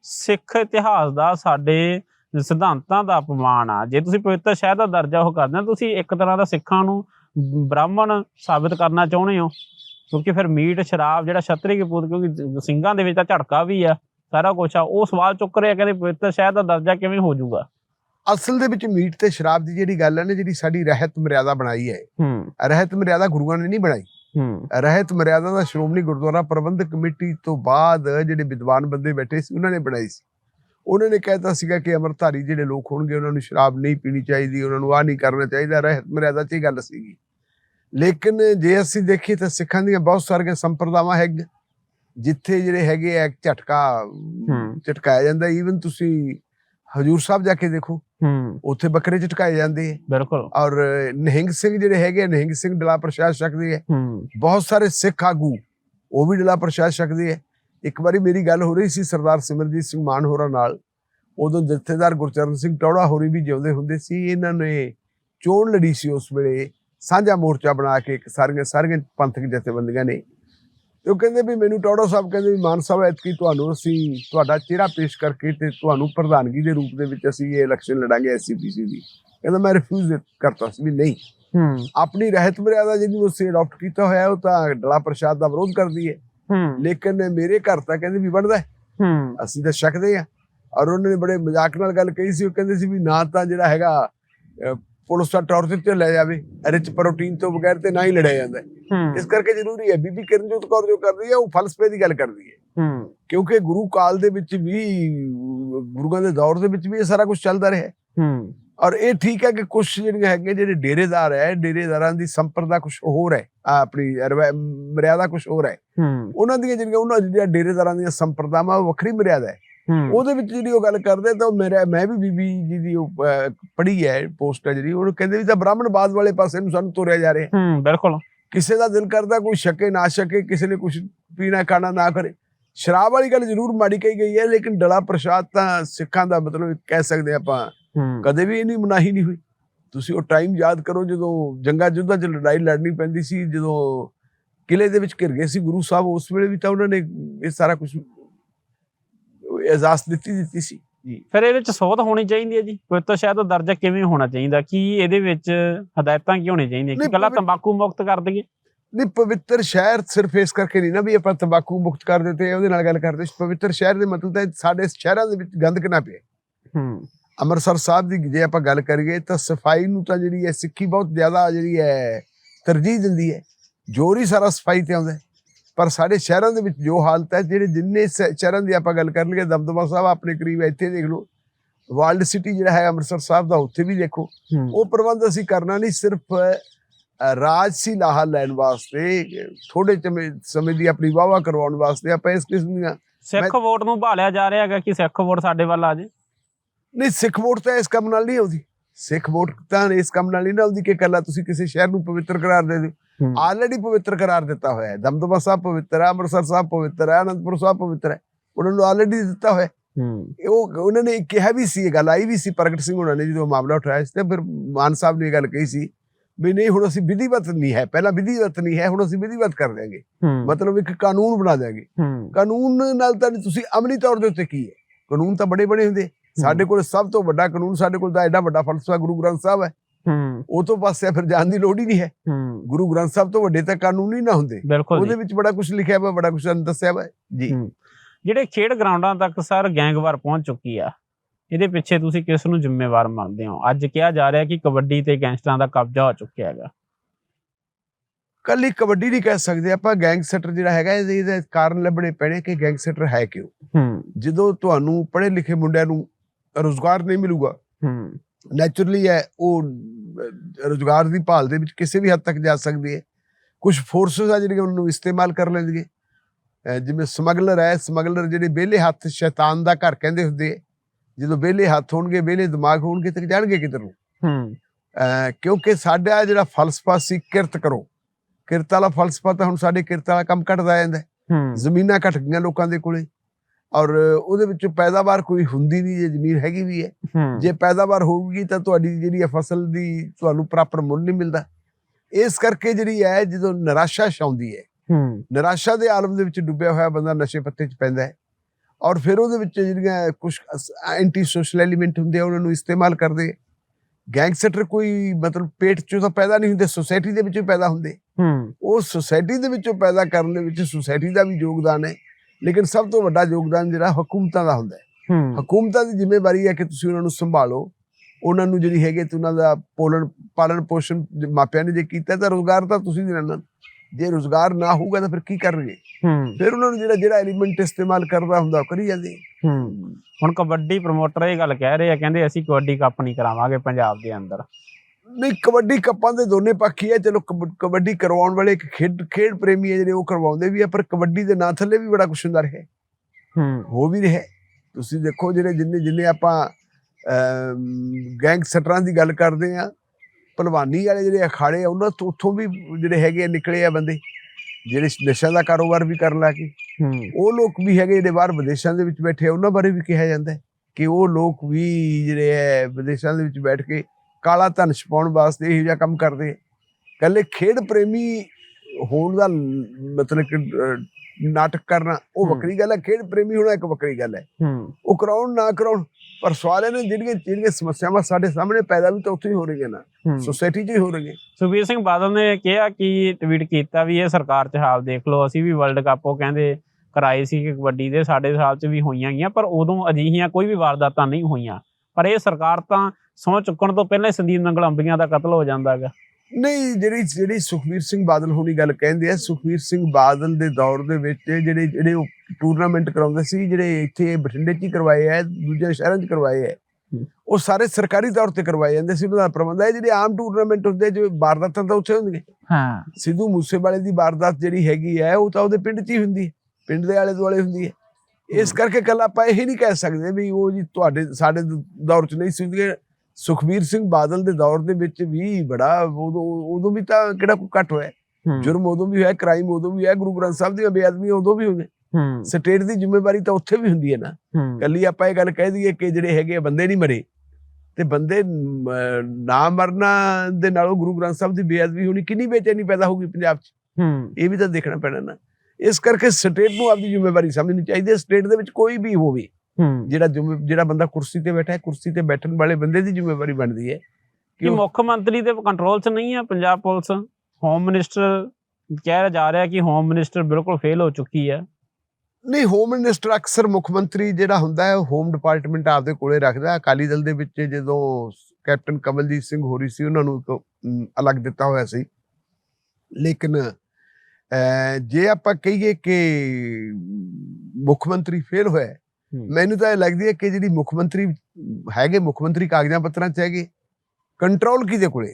ਸਿੱਖ ਇਤਿਹਾਸ ਦਾ ਸਾਡੇ ਸਿਧਾਂਤਾਂ ਦਾ ਅਪਮਾਨ ਆ। ਜੇ ਤੁਸੀਂ ਪਵਿੱਤਰ ਸ਼ਹਿਰ ਦਾ ਦਰਜਾ ਉਹ ਕਰਦੇ ਹੋ ਤੁਸੀਂ ਇੱਕ ਤਰ੍ਹਾਂ ਦਾ ਸਿੱਖਾਂ ਨੂੰ ਬ੍ਰਾਹਮਣ ਸਾਬਿਤ ਕਰਨਾ ਚਾਹੁੰਦੇ ਹੋ। ਕਿਉਂਕਿ ਫਿਰ ਮੀਟ ਸ਼ਰਾਬ ਜਿਹੜਾ ਛਤਰੀ ਕੇ ਪੁੱਤ ਕਿਉਂਕਿ ਸਿੰਘਾਂ ਦੇ ਵਿੱਚ ਤਾਂ ਝੜਕਾ ਵੀ ਆ। ਸਾਰਾ ਕੁਝ ਆ। ਉਹ ਸਵਾਲ ਚੁੱਕ ਰਿਹਾ ਕਹਿੰਦੇ ਪਵਿੱਤਰ ਸ਼ਹਿਰ ਦਾ ਦਰਜਾ ਕਿਵੇਂ ਹੋ ਜਾਊਗਾ? ਅਸਲ ਦੇ ਵਿੱਚ ਮੀਟ ਤੇ ਸ਼ਰਾਬ ਦੀ ਜਿਹੜੀ ਗੱਲ ਹੈ ਨਾ ਜਿਹੜੀ ਸਾਡੀ ਰਹਿਤ ਮਰਿਆਦਾ ਬਣਾਈ ਹੈ। ਹੂੰ। ਰਹਿਤ ਮਰਿਆਦਾ ਗੁਰੂਆਂ ਨੇ ਨਹੀਂ ਬਣਾਈ। ਹੂੰ। ਰਹਿਤ ਮਰਿਆਦਾ ਦਾ ਸ਼੍ਰੋਮਣੀ ਗੁਰਦੁਆਰਾ ਪ੍ਰਬੰਧਕ ਕਮੇਟੀ ਤੋਂ ਬਾਅਦ ਜਿਹੜੇ ਵਿਦਵਾਨ ਬੰਦੇ ਬੈਠੇ ਸੀ ਉਹਨਾਂ ਨੇ ਬਣਾਈ ਸੀ। ਉਹਨਾਂ ਨੇ ਕਹਿਤਾ ਸੀਗਾ ਕਿ ਅਮਰਧਾਰੀ ਜਿਹੜੇ ਲੋਕ ਹੋਣਗੇ ਉਹਨਾਂ ਨੂੰ ਸ਼ਰਾਬ ਨਹੀਂ ਪੀਣੀ ਚਾਹੀਦੀ ਉਹਨਾਂ ਨੂੰ ਆ ਨਹੀਂ ਕਰਨਾ ਚਾਹੀਦਾ ਰਹਿਤ ਮਰਿਆਦਾ 'ਚ ਇਹ ਗੱਲ ਸੀਗੀ। ਲੇਕਿਨ ਜੇ ਅਸੀਂ ਦੇਖੀਏ ਤਾਂ ਸਿੱਖਾਂ ਦੀਆਂ ਬਹੁਤ ਸਾਰੀਆਂ ਸੰਪਰਦਾਵਾਂ ਹੈਗੀਆਂ। ਜਿੱਥੇ ਜਿਹੜੇ ਹੈਗੇ ਇੱਕ ਝਟਕਾ। ਝਟਕਾਇਆ ਜਾਂਦਾ। ਈਵਨ ਤੁਸੀਂ ਹਜੂਰ ਸਾਹਿਬ ਜਾ ਕੇ ਦੇਖੋ ਹੂੰ। ਉੱਥੇ ਬੱਕਰੇ ਝਟਕਾਏ ਜਾਂਦੇ ਆ। ਬਿਲਕੁਲ। ਔਰ ਨਿਹੰਗ ਸਿੰਘ ਜਿਹੜੇ ਹੈਗੇ ਨਿਹੰਗ ਸਿੰਘ ਡਲਾ ਪ੍ਰਸ਼ਾਦ ਛਕਦੇ ਹੂੰ। ਬਹੁਤ ਸਾਰੇ ਸਿੱਖ ਆਗੂ ਉਹ ਵੀ ਡਲਾ ਪ੍ਰਸ਼ਾਦ ਛਕਦੇ ਆ। ਇੱਕ ਵਾਰੀ ਮੇਰੀ ਗੱਲ ਹੋ ਰਹੀ ਸੀ ਸਰਦਾਰ ਸਿਮਰਜੀਤ ਸਿੰਘ ਮਾਨ ਹੋਰਾਂ ਨਾਲ। ਉਦੋਂ ਜਥੇਦਾਰ ਗੁਰਚਰਨ ਸਿੰਘ ਟੌੜਾ ਹੋਰੀ ਵੀ ਜਿਉਂਦੇ ਹੁੰਦੇ ਸੀ। ਇਹਨਾਂ ਨੇ ਚੋਣ ਲੜੀ ਸੀ ਉਸ ਵੇਲੇ। ਸਾਂਝਾ ਮੋਰਚਾ ਬਣਾ ਕੇ ਸਾਰੀਆਂ ਸਾਰੀਆਂ ਪੰਥਕ ਜਥੇਬੰਦੀਆਂ ਨੇ ਤੇ ਉਹ ਕਹਿੰਦੇ ਵੀ ਮੈਨੂੰ ਟੌੜਾ ਸਾਹਿਬ ਕਹਿੰਦੇ ਵੀ ਮਾਨ ਸਾਹਿਬ ਐਤਕੀ ਤੁਹਾਨੂੰ ਅਸੀਂ ਤੁਹਾਡਾ ਚਿਹਰਾ ਪੇਸ਼ ਕਰਕੇ ਤੇ ਤੁਹਾਨੂੰ ਪ੍ਰਧਾਨਗੀ ਦੇ ਰੂਪ ਦੇ ਵਿੱਚ ਅਸੀਂ ਇਹ ਇਲੈਕਸ਼ਨ ਲੜਾਂਗੇ ਐਸਸੀਪੀਸੀ ਦੀ। ਕਹਿੰਦਾ ਮੈਂ ਰਿਫਿਊਜ਼ ਕਰਤਾ ਸੀ ਵੀ ਨਹੀਂ। ਹੂੰ। ਆਪਣੀ ਰਹਿਤ ਮਰਿਆਦਾ ਜਿਹਨੂੰ ਅਸੀਂ ਅਡਾਪਟ ਕੀਤਾ ਹੋਇਆ ਉਹ ਤਾਂ ਡਲਾ ਪ੍ਰਸ਼ਾਦ ਦਾ ਵਿਰੋਧ ਕਰਦੀ ਹੈ। ਹੂੰ। ਲੇਕਿਨ ਮੇਰੇ ਘਰ ਤਾਂ ਕਹਿੰਦੇ ਵੀ ਬਣਦਾ ਹੈ। ਅਸੀਂ ਤਾਂ ਛਕਦੇ ਆ ਔਰ ਉਹਨਾਂ ਨੇ ਬੜੇ ਮਜ਼ਾਕ ਨਾਲ ਗੱਲ ਕਹੀ ਸੀ ਉਹ ਕਹਿੰਦੇ ਸੀ ਵੀ ਨਾ ਤਾਂ ਜਿਹੜਾ ਹੈਗਾ ਪੁਲਿਸ ਦਾ ਟੌਰਚਰ ਤੇ ਲੈ ਜਾਵੇ ਰਿਚ ਪ੍ਰੋਟੀਨ ਤੋਂ ਬਗੈਰ ਤੇ ਨਾ ਹੀ ਲੜਿਆ ਜਾਂਦਾ ਇਸ ਕਰਕੇ ਜ਼ਰੂਰੀ ਹੈ ਬੀਬੀ ਕਿਰਨਜੋਤ ਕੌਰ ਜੋ ਕਰ ਰਹੀ ਹੈ ਉਹ ਫਲਸਫੇ ਦੀ ਗੱਲ ਕਰਦੀ ਹੈ। ਕਿਉਂਕਿ ਗੁਰੂ ਕਾਲ ਦੇ ਵਿੱਚ ਵੀ ਗੁਰੂਆਂ ਦੇ ਦੌਰ ਦੇ ਵਿੱਚ ਵੀ ਇਹ ਸਾਰਾ ਕੁਝ ਚੱਲਦਾ ਰਿਹਾ ਹੈ। ਔਰ ਇਹ ਠੀਕ ਹੈ ਕਿ ਕੁਝ ਜਿਹੜੀਆਂ ਹੈਗੇ ਜਿਹੜੇ ਡੇਰੇਦਾਰ ਹੈ ਡੇਰੇਦਾਰਾਂ ਦੀ ਸੰਪਰਦਾ ਕੁਝ ਹੋਰ ਹੈ। ਆਪਣੀ ਮਰਿਆਦਾ ਕੁਝ ਹੋਰ ਹੈ। ਉਹਨਾਂ ਦੀਆਂ ਜਿਹੜੀਆਂ ਉਹਨਾਂ ਜਿਹੜੀਆਂ ਡੇਰੇਦਾਰਾਂ ਦੀਆਂ ਸੰਪਰਦਾਵਾਂ ਉਹ ਵੱਖਰੀ ਮਰਿਆਦਾ ਹੂੰ। ਉਹਦੇ ਵਿੱਚ ਜਿਹੜੀ ਉਹ ਗੱਲ ਕਰਦੇ ਤਾਂ ਮੇਰਾ ਮੈਂ ਵੀ ਬੀਬੀ ਜੀ ਦੀ ਪੜ੍ਹੀ ਹੈ ਪੋਸਟ ਹੈ ਜਿਹੜੀ ਉਹਨੂੰ ਕਹਿੰਦੇ ਵੀ ਤਾਂ ਬ੍ਰਾਹਮਣਵਾਦ ਵਾਲੇ ਪਾਸੇ ਨੂੰ ਸਾਨੂੰ ਤੋਰਿਆ ਜਾ ਰਿਹਾ। ਹੂੰ ਬਿਲਕੁਲ। ਕਿਸੇ ਦਾ ਦਿਲ ਕਰਦਾ ਕੋਈ ਛਕੇ ਨਾ ਛਕੇ ਕਿਸੇ ਨੇ ਕੁਝ ਪੀਣਾ ਖਾਣਾ ਨਾ ਕਰੇ। ਸ਼ਰਾਬ ਵਾਲੀ ਗੱਲ ਜ਼ਰੂਰ ਮਾੜੀ ਕਹੀ ਗਈ ਹੈ ਲੇਕਿਨ ਡਲਾ ਪ੍ਰਸ਼ਾਦ ਤਾਂ ਸਿੱਖਾਂ ਦਾ ਮਤਲਬ ਕਹਿ ਸਕਦੇ ਆਪਾਂ ਕਦੇ ਵੀ ਇਹਨੀ ਮਨਾਹੀ ਨਹੀਂ ਹੋਈ। ਤੁਸੀਂ ਉਹ ਟਾਈਮ ਯਾਦ ਕਰੋ ਜਦੋਂ ਜੰਗਾਂ ਯੁੱਧਾਂ 'ਚ ਲੜਾਈ ਲੜਨੀ ਪੈਂਦੀ ਸੀ ਜਦੋਂ ਕਿਲੇ ਦੇ ਵਿੱਚ ਘਿਰ ਗਏ ਸੀ ਗੁਰੂ ਸਾਹਿਬ ਉਸ ਵੇਲੇ ਵੀ ਤਾਂ ਉਹਨਾਂ ਨੇ ਇਹ ਸਾਰਾ ਕੁਝ ਇਜਾਜ਼ਤ ਦਿੱਤੀ ਦਿੱਤੀ ਸੀ। ਜੀ। ਫਿਰ ਇਹਦੇ ਵਿੱਚ ਸੋਧ ਹੋਣੀ ਚਾਹੀਦੀ ਹੈ ਜੀ? ਪਵਿੱਤਰ ਸ਼ਹਿਰ ਦਾ ਦਰਜਾ ਕਿਵੇਂ ਹੋਣਾ ਚਾਹੀਦਾ? ਕੀ ਇਹਦੇ ਵਿੱਚ ਹਦਾਇਤਾਂ ਕੀ ਹੋਣੀ ਚਾਹੀਦੀਆਂ? ਕਿ ਪਵਿੱਤ- ਤੰਬਾਕੂ ਮੁਕਤ ਕਰ ਦਈਏ? ਨਹੀਂ ਪਵਿੱਤਰ ਸ਼ਹਿਰ ਸਿਰਫ ਇਸ ਕਰਕੇ ਨਹੀਂ ਨਾ ਵੀ ਆਪਾਂ ਤੰਬਾਕੂ ਮੁਕਤ ਕਰ ਦਿੱਤੇ ਉਹਦੇ ਨਾਲ ਗੱਲ ਕਰਦੇ ਪਵਿੱਤਰ ਸ਼ਹਿਰ ਦੇ ਮਤਲਬ ਤਾਂ ਸਾਡੇ ਸ਼ਹਿਰਾਂ ਦੇ ਵਿੱਚ ਗੰਦ ਕਿੰਨਾ ਪਿਆ। ਹੂੰ। ਅੰਮ੍ਰਿਤਸਰ ਸਾਹਿਬ ਦੀ ਜੇ ਆਪਾਂ ਗੱਲ ਕਰੀਏ ਤਾਂ ਸਫ਼ਾਈ ਨੂੰ ਤਾਂ ਜਿਹੜੀ ਹੈ ਸਿੱਖੀ ਬਹੁਤ ਜ਼ਿਆਦਾ ਜਿਹੜੀ ਹੈ ਤਰਜੀਹ ਦਿੰਦੀ ਹੈ। ਜੋਰ ਹੀ ਸਾਰਾ ਸਫ਼ਾਈ ਤੇ ਆਉਂਦਾ। ਪਰ ਸਾਡੇ ਸ਼ਹਿਰਾਂ ਦੇ ਵਿੱਚ ਜੋ ਹਾਲਤ ਹੈ ਜਿਹੜੇ ਜਿੰਨੇ ਸ਼ਹਿਰਾਂ ਦੀ ਆਪਾਂ ਗੱਲ ਕਰ ਲਈਏ ਦਮਦਮਾ ਸਾਹਿਬ ਆਪਣੇ ਕਰੀਬ ਇੱਥੇ ਦੇਖ ਲਓ। ਵਰਲਡ ਸਿਟੀ ਜਿਹੜਾ ਹੈ ਅੰਮ੍ਰਿਤਸਰ ਸਾਹਿਬ ਦਾ ਉੱਥੇ ਵੀ ਦੇਖੋ। ਉਹ ਪ੍ਰਬੰਧ ਅਸੀਂ ਕਰਨਾ ਨਹੀਂ ਸਿਰਫ ਰਾਜਸੀ ਲਾਹਾ ਲੈਣ ਵਾਸਤੇ ਥੋੜੇ ਸਮੇਂ ਸਮੇਂ ਦੀ ਆਪਣੀ ਵਾਵਾ ਕਰਵਾਉਣ ਵਾਸਤੇ ਆਪਾਂ ਇਸ ਕਿਸਮ ਦੀਆਂ ਸਿੱਖ ਵੋਟ ਨੂੰ ਭਾਲਿਆ ਜਾ ਰਿਹਾ ਹੈਗਾ ਕਿ ਸਿੱਖ ਵੋਟ ਸਾਡੇ ਵੱਲ ਆ ਜੇ। ਨਹੀਂ ਸਿੱਖ ਵੋਟ ਤਾਂ ਇਸ ਕੰਮ ਨਾਲ ਨਹੀਂ ਆਉਂਦੀ। ਸਿੱਖ ਵੋਟ ਤਾਂ ਇਸ ਕੰਮ ਨਾਲ ਨਹੀਂ ਆਉਂਦੀ ਕਿ ਕੱਲਾ ਤੁਸੀਂ ਕਿਸੇ ਸ਼ਹਿਰ ਨੂੰ ਪਵਿੱਤਰ ਕਰਾਰ ਦੇ ਦਿਓ। ਆਲਰੇਡੀ ਪਵਿੱਤਰ ਕਰਾਰ ਦਿੱਤਾ ਹੋਇਆ ਹੈ। ਦਮਦਮਾ ਸਾਹਿਬ ਪਵਿੱਤਰ ਹੈ ਅੰਮ੍ਰਿਤਸਰ ਸਾਹਿਬ ਪਵਿੱਤਰ ਹੈ ਅਨੰਦਪੁਰ ਸਾਹਿਬ ਪਵਿੱਤਰ ਹੈ। ਉਹਨਾਂ ਨੂੰ ਆਲਰੇਡੀ ਦਿੱਤਾ ਹੋਇਆ ਉਹ ਉਹਨਾਂ ਨੇ ਕਿਹਾ ਵੀ ਸੀ ਇਹ ਗੱਲ ਆਈ ਵੀ ਸੀ ਪ੍ਰਗਟ ਸਿੰਘ ਉਹਨਾਂ ਨੇ ਜਦੋਂ ਮਾਮਲਾ ਉਠਾਇਆ ਸੀ ਤੇ ਫਿਰ ਮਾਨ ਸਾਹਿਬ ਨੇ ਇਹ ਗੱਲ ਕਹੀ ਸੀ ਵੀ ਨਹੀਂ ਹੁਣ ਅਸੀਂ ਵਿਧੀਵਤ ਨਹੀਂ ਹੈ। ਪਹਿਲਾਂ ਵਿਧੀਵਤ ਨਹੀਂ ਹੈ ਹੁਣ ਅਸੀਂ ਵਿਧੀਵਤ ਕਰ ਦਿਆਂਗੇ। ਮਤਲਬ ਇੱਕ ਕਾਨੂੰਨ ਬਣਾ ਦਿਆਂਗੇ। ਕਾਨੂੰਨ ਨਾਲ ਤਾਂ ਤੁਸੀਂ ਅਮਲੀ ਤੌਰ ਦੇ ਉੱਤੇ ਕੀ ਹੈ? ਕਾਨੂੰਨ ਤਾਂ ਬੜੇ ਬੜੇ ਹੁੰਦੇ। ਸਾਡੇ ਕੋਲ ਸਭ ਤੋਂ ਵੱਡਾ ਕਾਨੂੰਨ ਸਾਡੇ ਕੋਲ ਤਾਂ ਐਡਾ ਵੱਡਾ ਫਲਸਫਾ ਗੁਰੂ ਗ੍ਰੰਥ ਸਾਹਿਬ ਹੂੰ। ਉਹ ਤੋਂ ਪਾਸੇ ਫਿਰ ਜਾਣ ਦੀ ਲੋੜ ਹੀ ਨਹੀਂ ਹੈ। ਹੂੰ। ਗੁਰੂ ਗ੍ਰੰਥ ਸਾਹਿਬ ਤੋਂ ਵੱਡੇ ਤਾਂ ਕਾਨੂੰਨ ਹੀ ਨਾ ਹੁੰਦੇ। ਉਹਦੇ ਵਿੱਚ ਬੜਾ ਕੁਝ ਲਿਖਿਆ ਹੋਇਆ ਬੜਾ ਕੁਝ ਦੱਸਿਆ ਹੋਇਆ ਜੀ। ਜਿਹੜੇ ਖੇਡ ਗਰਾਊਂਡਾਂ ਤੱਕ ਸਰ ਗੈਂਗਵਾਰ ਪਹੁੰਚ ਚੁੱਕੀ ਆ ਇਹਦੇ ਪਿੱਛੇ ਤੁਸੀਂ ਕਿਸ ਨੂੰ ਜ਼ਿੰਮੇਵਾਰ ਮੰਨਦੇ ਹੋ? ਅੱਜ ਕਿਹਾ ਜਾ ਰਿਹਾ ਕਿ ਕਬੱਡੀ ਤੇ ਗੈਂਗਸਟਰਾਂ ਦਾ ਕਬਜ਼ਾ ਹੋ ਚੁੱਕਿਆ ਹੈਗਾ। ਕੱਲੀ ਕਬੱਡੀ ਨਹੀਂ ਕਹਿ ਸਕਦੇ ਆਪਾਂ ਗੈਂਗਸਟਰ ਜਿਹੜਾ ਹੈਗਾ ਇਹਦੇ ਇਹਦੇ ਕਾਰਨ ਲੱਭਣੇ ਪੈਣੇ ਕਿ ਗੈਂਗਸਟਰ ਹੈ ਕਿਉਂ? ਹੂੰ। ਜਦੋਂ ਤੁਹਾਨੂੰ ਪੜ੍ਹੇ ਲਿਖੇ ਮੁੰਡਿਆਂ ਨੂੰ ਰੋਜ਼ਗਾਰ ਨਹੀਂ ਮਿਲੂਗਾ ਹੂੰ। ਨੈਚੁਰਲੀ ਹੈ ਉਹ ਰੋਜ਼ਗਾਰ ਦੀ ਭਾਲ ਦੇ ਵਿੱਚ ਕਿਸੇ ਵੀ ਹੱਦ ਤੱਕ ਜਾ ਸਕਦੀ ਹੈ। ਕੁਝ ਫੋਰਸਸ ਆ ਜਿਹੜੀਆਂ ਉਹਨੂੰ ਇਸਤੇਮਾਲ ਕਰ ਲੈਂਦੀਆਂ। ਜਿਵੇਂ ਸਮਗਲਰ ਹੈ ਸਮਗਲਰ ਜਿਹੜੇ ਵਿਹਲੇ ਹੱਥ ਸ਼ੈਤਾਨ ਦਾ ਘਰ ਕਹਿੰਦੇ ਹੁੰਦੇ। ਜਦੋਂ ਵਿਹਲੇ ਹੱਥ ਹੋਣਗੇ ਵਿਹਲੇ ਦਿਮਾਗ ਹੋਣਗੇ ਤੇ ਜਾਣਗੇ ਕਿੱਧਰ ਨੂੰ। ਹੂੰ। ਕਿਉਂਕਿ ਸਾਡਾ ਜਿਹੜਾ ਫਲਸਫਾ ਸੀ ਕਿਰਤ ਕਰੋ। ਕਿਰਤ ਵਾਲਾ ਫਲਸਫਾ ਤਾਂ ਹੁਣ ਸਾਡੇ ਕਿਰਤ ਵਾਲਾ ਕੰਮ ਘਟਦਾ ਜਾਂਦਾ ਜ਼ਮੀਨਾਂ ਘਟ ਗਈਆਂ ਲੋਕਾਂ ਦੇ ਕੋਲੇ। ਔਰ ਉਹਦੇ ਵਿੱਚੋਂ ਪੈਦਾਵਾਰ ਕੋਈ ਹੁੰਦੀ ਨਹੀਂ ਜੇ ਜ਼ਮੀਨ ਹੈਗੀ ਵੀ ਹੈ। ਜੇ ਪੈਦਾਵਾਰ ਹੋਊਗੀ ਤਾਂ ਤੁਹਾਡੀ ਜਿਹੜੀ ਹੈ ਫਸਲ ਦੀ ਤੁਹਾਨੂੰ ਪ੍ਰਾਪਰ ਮੁੱਲ ਨਹੀਂ ਮਿਲਦਾ। ਇਸ ਕਰਕੇ ਜਿਹੜੀ ਹੈ ਜਦੋਂ ਨਿਰਾਸ਼ਾ ਛਾਉਂਦੀ ਹੈ ਹੂੰ। ਨਿਰਾਸ਼ਾ ਦੇ ਆਲਮ ਦੇ ਵਿੱਚ ਡੁੱਬਿਆ ਹੋਇਆ ਬੰਦਾ ਨਸ਼ੇ ਪੱਤੇ 'ਚ ਪੈਂਦਾ ਹੈ। ਔਰ ਫਿਰ ਉਹਦੇ ਵਿੱਚ ਜਿਹੜੀਆਂ ਕੁਝ ਐਂਟੀ ਸੋਸ਼ਲ ਐਲੀਮੈਂਟ ਹੁੰਦੇ ਆ ਉਹਨਾਂ ਨੂੰ ਇਸਤੇਮਾਲ ਕਰਦੇ ਗੈਂਗਸਟਰ ਕੋਈ ਮਤਲਬ ਪੇਟ 'ਚੋਂ ਤਾਂ ਪੈਦਾ ਨਹੀਂ ਹੁੰਦੇ ਸੋਸਾਇਟੀ ਦੇ ਵਿੱਚੋਂ ਪੈਦਾ ਹੁੰਦੇ। ਹੂੰ। ਉਹ ਸੋਸਾਇਟੀ ਦੇ ਵਿੱਚੋਂ ਪੈਦਾ ਕਰਨ ਦੇ ਵਿੱਚ ਸੋਸਾਇਟੀ ਦਾ ਵੀ ਯੋਗਦਾਨ ਹੈ। ਲੇਕਿਨ ਸਭ ਤੋਂ ਵੱਡਾ ਯੋਗਦਾਨ ਜਿਹੜਾ ਹਕੂਮਤਾਂ ਦਾ ਹੁੰਦਾ ਹੈ। ਹਕੂਮਤਾਂ ਦੀ ਜ਼ਿੰਮੇਵਾਰੀ ਹੈ ਕਿ ਤੁਸੀਂ ਉਹਨਾਂ ਨੂੰ ਸੰਭਾਲੋ। ਉਹਨਾਂ ਨੂੰ ਜਿਹੜੀ ਹੈਗੇ ਤੇ ਉਹਨਾਂ ਦਾ ਪੋਲਣ ਪਾਲਣ ਪੋਸ਼ਣ ਮਾਪਿਆਂ ਨੇ ਜੇ ਕੀਤਾ ਤਾਂ ਰੋਜ਼ਗਾਰ ਤਾਂ ਤੁਸੀਂ ਦੇਣਾ ਨਾ ਜੇ ਰੋਜ਼ਗਾਰ ਨਾ ਹੋਊਗਾ ਤਾਂ ਫਿਰ ਕੀ ਕਰਨਗੇ? ਫਿਰ ਉਹਨਾਂ ਨੂੰ ਜਿਹੜਾ ਜਿਹੜਾ ਐਲੀਮੈਂਟ ਇਸਤੇਮਾਲ ਕਰਦਾ ਹੁੰਦਾ ਉਹ ਕਰੀ ਜਾਂਦੇ ਹੁਣ ਕਬੱਡੀ ਪ੍ਰਮੋਟਰ ਇਹ ਗੱਲ ਕਹਿ ਰਹੇ ਆ ਕਹਿੰਦੇ ਅਸੀਂ ਕਬੱਡੀ ਕੱਪ ਨਹੀਂ ਕਰਾਵਾਂਗੇ ਪੰਜਾਬ ਦੇ ਅੰਦਰ। ਨਹੀਂ ਕਬੱਡੀ ਕੱਪਾਂ ਦੇ ਦੋਨੇ ਪੱਖ ਹੀ ਚਲੋ ਕਬ- ਕਬੱਡੀ ਕਰਵਾਉਣ ਵਾਲੇ ਇੱਕ ਖੇਡ ਖੇਡ ਪ੍ਰੇਮੀ ਹੈ ਜਿਹੜੇ ਉਹ ਕਰਵਾਉਂਦੇ ਵੀ ਆ ਪਰ ਕਬੱਡੀ ਦੇ ਨਾਂ ਥੱਲੇ ਵੀ ਬੜਾ ਕੁਛ ਹੁੰਦਾ ਰਿਹਾ। ਹੂੰ। ਹੋ ਵੀ ਰਿਹਾ। ਤੁਸੀਂ ਦੇਖੋ ਜਿਹੜੇ ਜਿੰਨੇ ਜਿੰਨੇ ਆਪਾਂ ਗੈਂਗਸਟਰਾਂ ਦੀ ਗੱਲ ਕਰਦੇ ਆ ਭਲਵਾਨੀ ਵਾਲੇ ਜਿਹੜੇ ਅਖਾੜੇ ਆ ਉਹਨਾਂ ਤੋਂ ਉੱਥੋਂ ਵੀ ਜਿਹੜੇ ਹੈਗੇ ਆ ਨਿਕਲੇ ਆ ਬੰਦੇ। ਜਿਹੜੇ ਨਸ਼ਾ ਦਾ ਕਾਰੋਬਾਰ ਵੀ ਕਰਨ ਲੱਗੇ ਹੂੰ। ਉਹ ਲੋਕ ਵੀ ਹੈਗੇ ਜਿਹੜੇ ਬਾਹਰ ਵਿਦੇਸ਼ਾਂ ਦੇ ਵਿੱਚ ਬੈਠੇ ਆ ਉਹਨਾਂ ਬਾਰੇ ਵੀ ਕਿਹਾ ਜਾਂਦਾ ਕਿ ਉਹ ਲੋਕ ਵੀ ਜਿਹੜੇ ਹੈ ਵਿਦੇਸ਼ਾਂ ਦੇ ਵਿੱਚ ਬੈਠ ਕੇ ਕਾਲਾ ਧਨ ਛਪਾਉਣ ਵਾਸਤੇ ਇਹੋ ਜਿਹਾ ਕੰਮ ਕਰਦੇ ਕੱਲੇ ਖੇਡ ਪ੍ਰੇਮੀ ਹੋਣ ਦਾ ਮਤਲਬ ਕਿ ਨਾਟਕ ਕਰਨਾ ਉਹ। ਵੱਖਰੀ ਗੱਲ ਹੈ। ਖੇਡ ਪ੍ਰੇਮੀ ਹੋਣਾ ਇੱਕ ਵੱਖਰੀ ਗੱਲ ਹੈ। ਉਹ ਕਰਾਉਣ ਨਾ ਕਰਾਉਣ ਪਰ ਸਵਾਲ ਇਹ ਨੇ ਜਿਹੜੀਆਂ ਜਿਹੜੀਆਂ ਸਮੱਸਿਆਵਾਂ ਸਾਡੇ ਸਾਹਮਣੇ ਪੈਦਾ ਵੀ ਤਾਂ ਉੱਥੇ ਹੀ ਹੋ ਰਹੀਆਂ ਨਾ। ਸੋਸਾਇਟੀ 'ਚ ਹੀ ਹੋ ਰਹੀਆਂ। ਸੁਖਬੀਰ ਸਿੰਘ ਬਾਦਲ ਨੇ ਕਿਹਾ ਕਿ ਟਵੀਟ ਕੀਤਾ ਵੀ ਇਹ ਸਰਕਾਰ 'ਚ ਹਾਲ ਦੇਖ ਲਓ ਅਸੀਂ ਵੀ ਵਰਲਡ ਕੱਪ ਉਹ ਕਹਿੰਦੇ ਕਰਾਏ ਸੀ ਕਿ ਕਬੱਡੀ ਦੇ ਸਾਡੇ ਸਾਲ 'ਚ ਵੀ ਹੋਈਆਂ ਗਈਆਂ ਪਰ ਉਦੋਂ ਅਜਿਹੀਆਂ ਕੋਈ ਵੀ ਵਾਰਦਾਤਾਂ ਨਹੀਂ ਹੋਈਆਂ। ਪਰ ਇਹ ਸਰਕਾਰ ਤਾਂ ਸਹੁੰ ਚੁੱਕਣ ਤੋਂ ਪਹਿਲਾਂ ਹੀ ਸੰਦੀਪ ਨੰਗਲ ਅੰਬੀਆਂ ਦਾ ਕਤਲ ਹੋ ਜਾਂਦਾ ਹੈਗਾ। ਨਹੀਂ ਜਿਹੜੀ ਜਿਹੜੀ ਸੁਖਵੀਰ ਸਿੰਘ ਬਾਦਲ ਹੋਣੀ ਗੱਲ ਕਹਿੰਦੇ ਆ ਸੁਖਵੀਰ ਸਿੰਘ ਬਾਦਲ ਦੇ ਦੌਰ ਦੇ ਵਿੱਚ ਜਿਹੜੇ ਜਿਹੜੇ ਉਹ ਟੂਰਨਾਮੈਂਟ ਕਰਾਉਂਦੇ ਸੀ ਜਿਹੜੇ ਇੱਥੇ ਬਠਿੰਡੇ 'ਚ ਹੀ ਕਰਵਾਏ ਆ ਦੂਜੇ ਸ਼ਹਿਰਾਂ 'ਚ ਕਰਵਾਏ ਆ। ਉਹ ਸਾਰੇ ਸਰਕਾਰੀ ਤੌਰ ਤੇ ਕਰਵਾਏ ਜਾਂਦੇ ਸੀ ਉਹਨਾਂ ਦਾ ਪ੍ਰਬੰਧ ਹੈ ਜਿਹੜੇ ਆਮ ਟੂਰਨਾਮੈਂਟ ਹੁੰਦੇ ਜਿਵੇਂ ਵਾਰਦਾਤਾਂ ਤਾਂ ਉੱਥੇ ਹੁੰਦੀਆਂ। ਹਾਂ। ਸਿੱਧੂ ਮੂਸੇਵਾਲੇ ਦੀ ਵਾਰਦਾਤ ਜਿਹੜੀ ਹੈਗੀ ਹੈ ਉਹ ਤਾਂ ਉਹਦੇ ਪਿੰਡ 'ਚ ਹੀ ਹੁੰਦੀ ਹੈ ਪਿੰਡ ਦੇ ਆਲੇ ਦੁਆਲੇ ਹੁੰਦੀ ਹੈ। ਇਸ ਕਰਕੇ ਕੱਲ ਆਪਾਂ ਇਹ ਨਹੀਂ ਕਹਿ ਸਕਦੇ ਵੀ ਉਹ ਜੀ ਤੁਹਾਡੇ ਸਾਡੇ ਦੌਰ 'ਚ ਨਹੀਂ ਸੀ ਹੁੰਦੀਆਂ। ਸੁਖਬੀਰ ਸਿੰਘ ਬਾਦਲ ਦੇ ਦੌਰ ਦੇ ਵਿੱਚ ਵੀ ਬੜਾ ਉਦੋਂ ਉਦੋਂ ਵੀ ਤਾਂ ਕਿਹੜਾ ਕੋਈ ਘੱਟ ਹੋਇਆ। ਜੁਰਮ ਉਦੋਂ ਵੀ ਹੋਇਆ ਕ੍ਰਾਈਮ ਉਦੋਂ ਵੀ ਹੋਇਆ ਗੁਰੂ ਗ੍ਰੰਥ ਸਾਹਿਬ ਦੀਆਂ ਬੇਅਦਬੀਆਂ ਉਦੋਂ ਵੀ ਹੋਈਆਂ ਹੂੰ। ਸਟੇਟ ਦੀ ਜ਼ਿੰਮੇਵਾਰੀ ਤਾਂ ਉੱਥੇ ਵੀ ਹੁੰਦੀ ਹੈ ਨਾ। ਕੱਲੀ ਆਪਾਂ ਇਹ ਗੱਲ ਕਹਿ ਦਈਏ ਕਿ ਜਿਹੜੇ ਹੈਗੇ ਬੰਦੇ ਨਹੀਂ ਮਰੇ। ਤੇ ਬੰਦੇ ਨਾ ਮਰਨਾ ਦੇ ਨਾਲੋਂ ਗੁਰੂ ਗ੍ਰੰਥ ਸਾਹਿਬ ਦੀ ਬੇਅਦਬੀ ਹੋਣੀ ਕਿੰਨੀ ਬੇਚੈਨੀ ਪੈਦਾ ਹੋਊਗੀ ਪੰਜਾਬ 'ਚ। ਇਹ ਵੀ ਤਾਂ ਦੇਖਣਾ ਪੈਣਾ ਨਾ। ਇਸ ਕਰਕੇ ਸਟੇਟ ਨੂੰ ਆਪਣੀ ਜ਼ਿੰਮੇਵਾਰੀ ਸਮਝਣੀ ਚਾਹੀਦੀ ਹੈ। ਸਟੇਟ ਦੇ ਵਿੱਚ ਕੋਈ ਵੀ ਹੋਵੇ ਜਿਹੜਾ ਜਿਹੜਾ ਬੰਦਾ ਕੁਰਸੀ ਤੇ ਬੈਠਾ ਹੈ ਕੁਰਸੀ ਤੇ ਬੈਠਣ ਵਾਲੇ ਬੰਦੇ ਦੀ ਜ਼ਿੰਮੇਵਾਰੀ ਬਣਦੀ ਹੈ ਕਿ ਮੁੱਖ ਮੰਤਰੀ ਦੇ ਕੰਟਰੋਲ 'ਚ ਨਹੀਂ ਹੈ ਪੰਜਾਬ ਪੁਲਿਸ ਹੋਮ ਮਿਨਿਸਟਰ ਕਹਿ ਜਾ ਰਿਹਾ ਕਿ ਹੋਮ ਮਿਨਿਸਟਰ ਬਿਲਕੁਲ ਫੇਲ ਹੋ ਚੁੱਕੀ ਹੈ ਨਹੀਂ ਹੋਮ ਮਿਨਿਸਟਰ ਅਕਸਰ ਮੁੱਖ ਮੰਤਰੀ ਜਿਹੜਾ ਹੁੰਦਾ ਹੈ ਹੋਮ ਡਿਪਾਰਟਮੈਂਟ ਆਪਦੇ ਕੋਲੇ ਰੱਖਦਾ ਹੈ। ਅਕਾਲੀ ਦਲ ਦੇ ਵਿੱਚ ਜਦੋਂ ਕੈਪਟਨ ਕਮਲਜੀਤ ਸਿੰਘ ਹੋਰੀ ਸੀ ਉਹਨਾਂ ਨੂੰ ਅਲੱਗ ਦਿੱਤਾ ਹੋਇਆ ਸੀ ਲੇਕਿਨ ਜੇ ਆਪਾਂ ਕਹੀਏ ਕਿ ਮੁੱਖ ਮੰਤਰੀ ਫੇਲ ਹੋਇਆ। ਮੈਨੂੰ ਤਾਂ ਇਹ ਲੱਗਦੀ ਹੈ ਕਿ ਜਿਹੜੀ ਮੁੱਖ ਮੰਤਰੀ ਹੈਗੇ ਮੁੱਖ ਮੰਤਰੀ ਕਾਗਜ਼ਾਂ ਪੱਤਰਾਂ 'ਚ ਹੈਗੇ ਕੰਟਰੋਲ ਕਿਹਦੇ ਕੋਲੇ?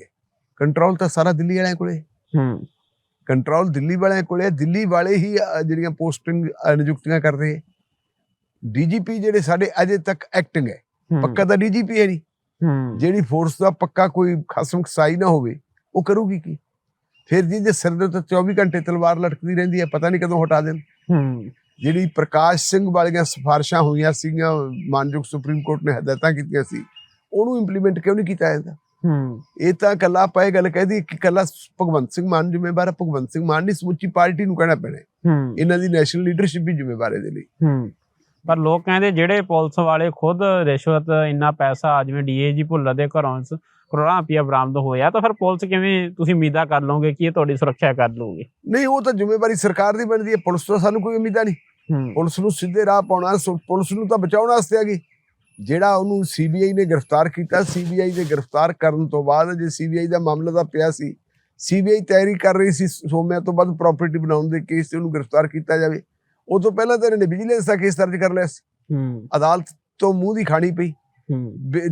ਕੰਟਰੋਲ ਤਾਂ ਸਾਰਾ ਦਿੱਲੀ ਵਾਲਿਆਂ ਕੋਲੇ। ਹੈ। ਕੰਟਰੋਲ ਦਿੱਲੀ ਵਾਲਿਆਂ ਕੋਲੇ ਦਿੱਲੀ ਵਾਲੇ ਹੀ ਜਿਹੜੀਆਂ ਪੋਸਟਿੰਗ ਨਿਯੁਕਤੀਆਂ ਕਰਦੇ ਡੀਜੀਪੀ ਜਿਹੜੇ ਸਾਡੇ ਅਜੇ ਤੱਕ ਐਕਟਿੰਗ ਹੈ ਪੱਕਾ ਤਾਂ ਡੀਜੀਪੀ ਹੈ ਨਹੀਂ। ਹੂੰ। ਜਿਹੜੀ ਫੋਰਸ ਦਾ ਪੱਕਾ ਕੋਈ ਖਸਮ ਖਸਾਈ ਨਾ ਹੋਵੇ ਉਹ ਕਰੂਗੀ ਕੀ? ਫਿਰ ਜੀ ਜੇ ਸਿਰ ਦੇ ਉੱਤੇ 24 ਘੰਟੇ ਤਲਵਾਰ ਲਟਕਦੀ ਰਹਿੰਦੀ ਹੈ ਪਤਾ ਨਹੀਂ ਕਦੋਂ ਹਟਾ ਦੇਣ। ਹੂੰ। ਜਿਹੜੀ ਪ੍ਰਕਾਸ਼ ਸਿੰਘ ਵਾਲੀਆਂ ਸਿਫਾਰਸ਼ਾਂ ਹੋਈਆਂ ਸੀਗੀਆਂ ਮਾਨਯੋਗ ਸੁਪਰੀਮ ਕੋਰਟ ਨੇ ਹਦਾਇਤਾਂ ਕੀਤੀਆਂ ਸੀ ਉਹਨੂੰ ਇੰਪਲੀਮੈਂਟ ਕਿਉਂ ਨਹੀਂ ਕੀਤਾ ਜਾਂਦਾ? ਹੂੰ। ਇਹ ਤਾਂ ਕੱਲਾ ਇਹ ਗੱਲ ਕਹਿਦੀ ਕਿ ਕੱਲਾ ਭਗਵੰਤ ਸਿੰਘ ਮਾਨ ਜ਼ਿੰਮੇਵਾਰ ਹੈ ਭਗਵੰਤ ਸਿੰਘ ਮਾਨ ਨਹੀਂ ਸਮੁੱਚੀ ਪਾਰਟੀ ਨੂੰ ਕਹਿਣਾ ਪੈਣਾ। ਹੈ। ਇਹਨਾਂ ਦੀ ਨੈਸ਼ਨਲ ਲੀਡਰਸ਼ਿਪ ਵੀ ਜ਼ਿੰਮੇਵਾਰ ਹੈ ਇਹਦੇ ਲਈ। ਹੂੰ। ਪਰ ਲੋਕ ਕਹਿੰਦੇ ਜਿਹੜੇ ਪੁਲਿਸ ਵਾਲੇ ਖੁਦ ਰਿਸ਼ਵਤ ਇੰਨਾ ਪੈਸਾ ਜਿਵੇਂ ਡੀਏਜੀ ਭੁੱਲਰ ਦੇ ਘਰੋਂ ਕਰੋੜਾਂ ਰੁਪਇਆ ਬਰਾਮਦ ਹੋਇਆ ਤਾਂ ਫਿਰ ਪੁਲਿਸ ਕਿਵੇਂ ਤੁਸੀਂ ਉਮੀਦਾਂ ਕਰ ਲਓਗੇ ਕਿ ਇਹ ਤੁਹਾਡੀ ਸੁਰੱਖਿਆ ਕਰ ਲਊਗੀ? ਨਹੀਂ ਉਹ ਤਾਂ ਜ਼ਿੰਮੇਵਾਰੀ ਸਰਕਾਰ ਦੀ ਬਣਦੀ ਹੈ ਪੁਲਿਸ ਤੋਂ ਸਾਨੂੰ ਕੋਈ ਉਮੀਦਾਂ ਨਹੀਂ। ਪੁਲਿਸ ਨੂੰ ਸਿੱਧੇ ਰਾਹ ਪਾਉਣਾ ਪੁਲਿਸ ਨੂੰ ਤਾਂ ਬਚਾਉਣ ਵਾਸਤੇ ਹੈਗੀ। ਜਿਹੜਾ ਉਹਨੂੰ ਸੀਬੀਆਈ ਨੇ ਗ੍ਰਿਫਤਾਰ ਕੀਤਾ ਸੀਬੀਆਈ ਦੇ ਗ੍ਰਿਫਤਾਰ ਕਰਨ ਤੋਂ ਬਾਅਦ ਜੇ ਸੀਬੀਆਈ ਦਾ ਮਾਮਲਾ ਤਾਂ ਪਿਆ ਸੀ। ਸੀਬੀਆਈ ਤਿਆਰੀ ਕਰ ਰਹੀ ਸੀ ਸੋਮਿਆਂ ਤੋਂ ਬਾਅਦ ਪ੍ਰਾਪਰਟੀ ਬਣਾਉਣ ਦੇ ਕੇਸ ਤੇ ਉਹਨੂੰ ਗ੍ਰਿਫਤਾਰ ਕੀਤਾ ਜਾਵੇ। ਉਹ ਤੋਂ ਪਹਿਲਾਂ ਤਾਂ ਇਹਨਾਂ ਵਿਜੀਲੈਂਸ ਦਾ ਕੇਸ ਦਰਜ ਕਰ ਲਿਆ ਸੀ। ਅਦਾਲਤ ਤੋਂ ਮੂੰਹ ਦੀ ਖਾਣੀ ਪਈ।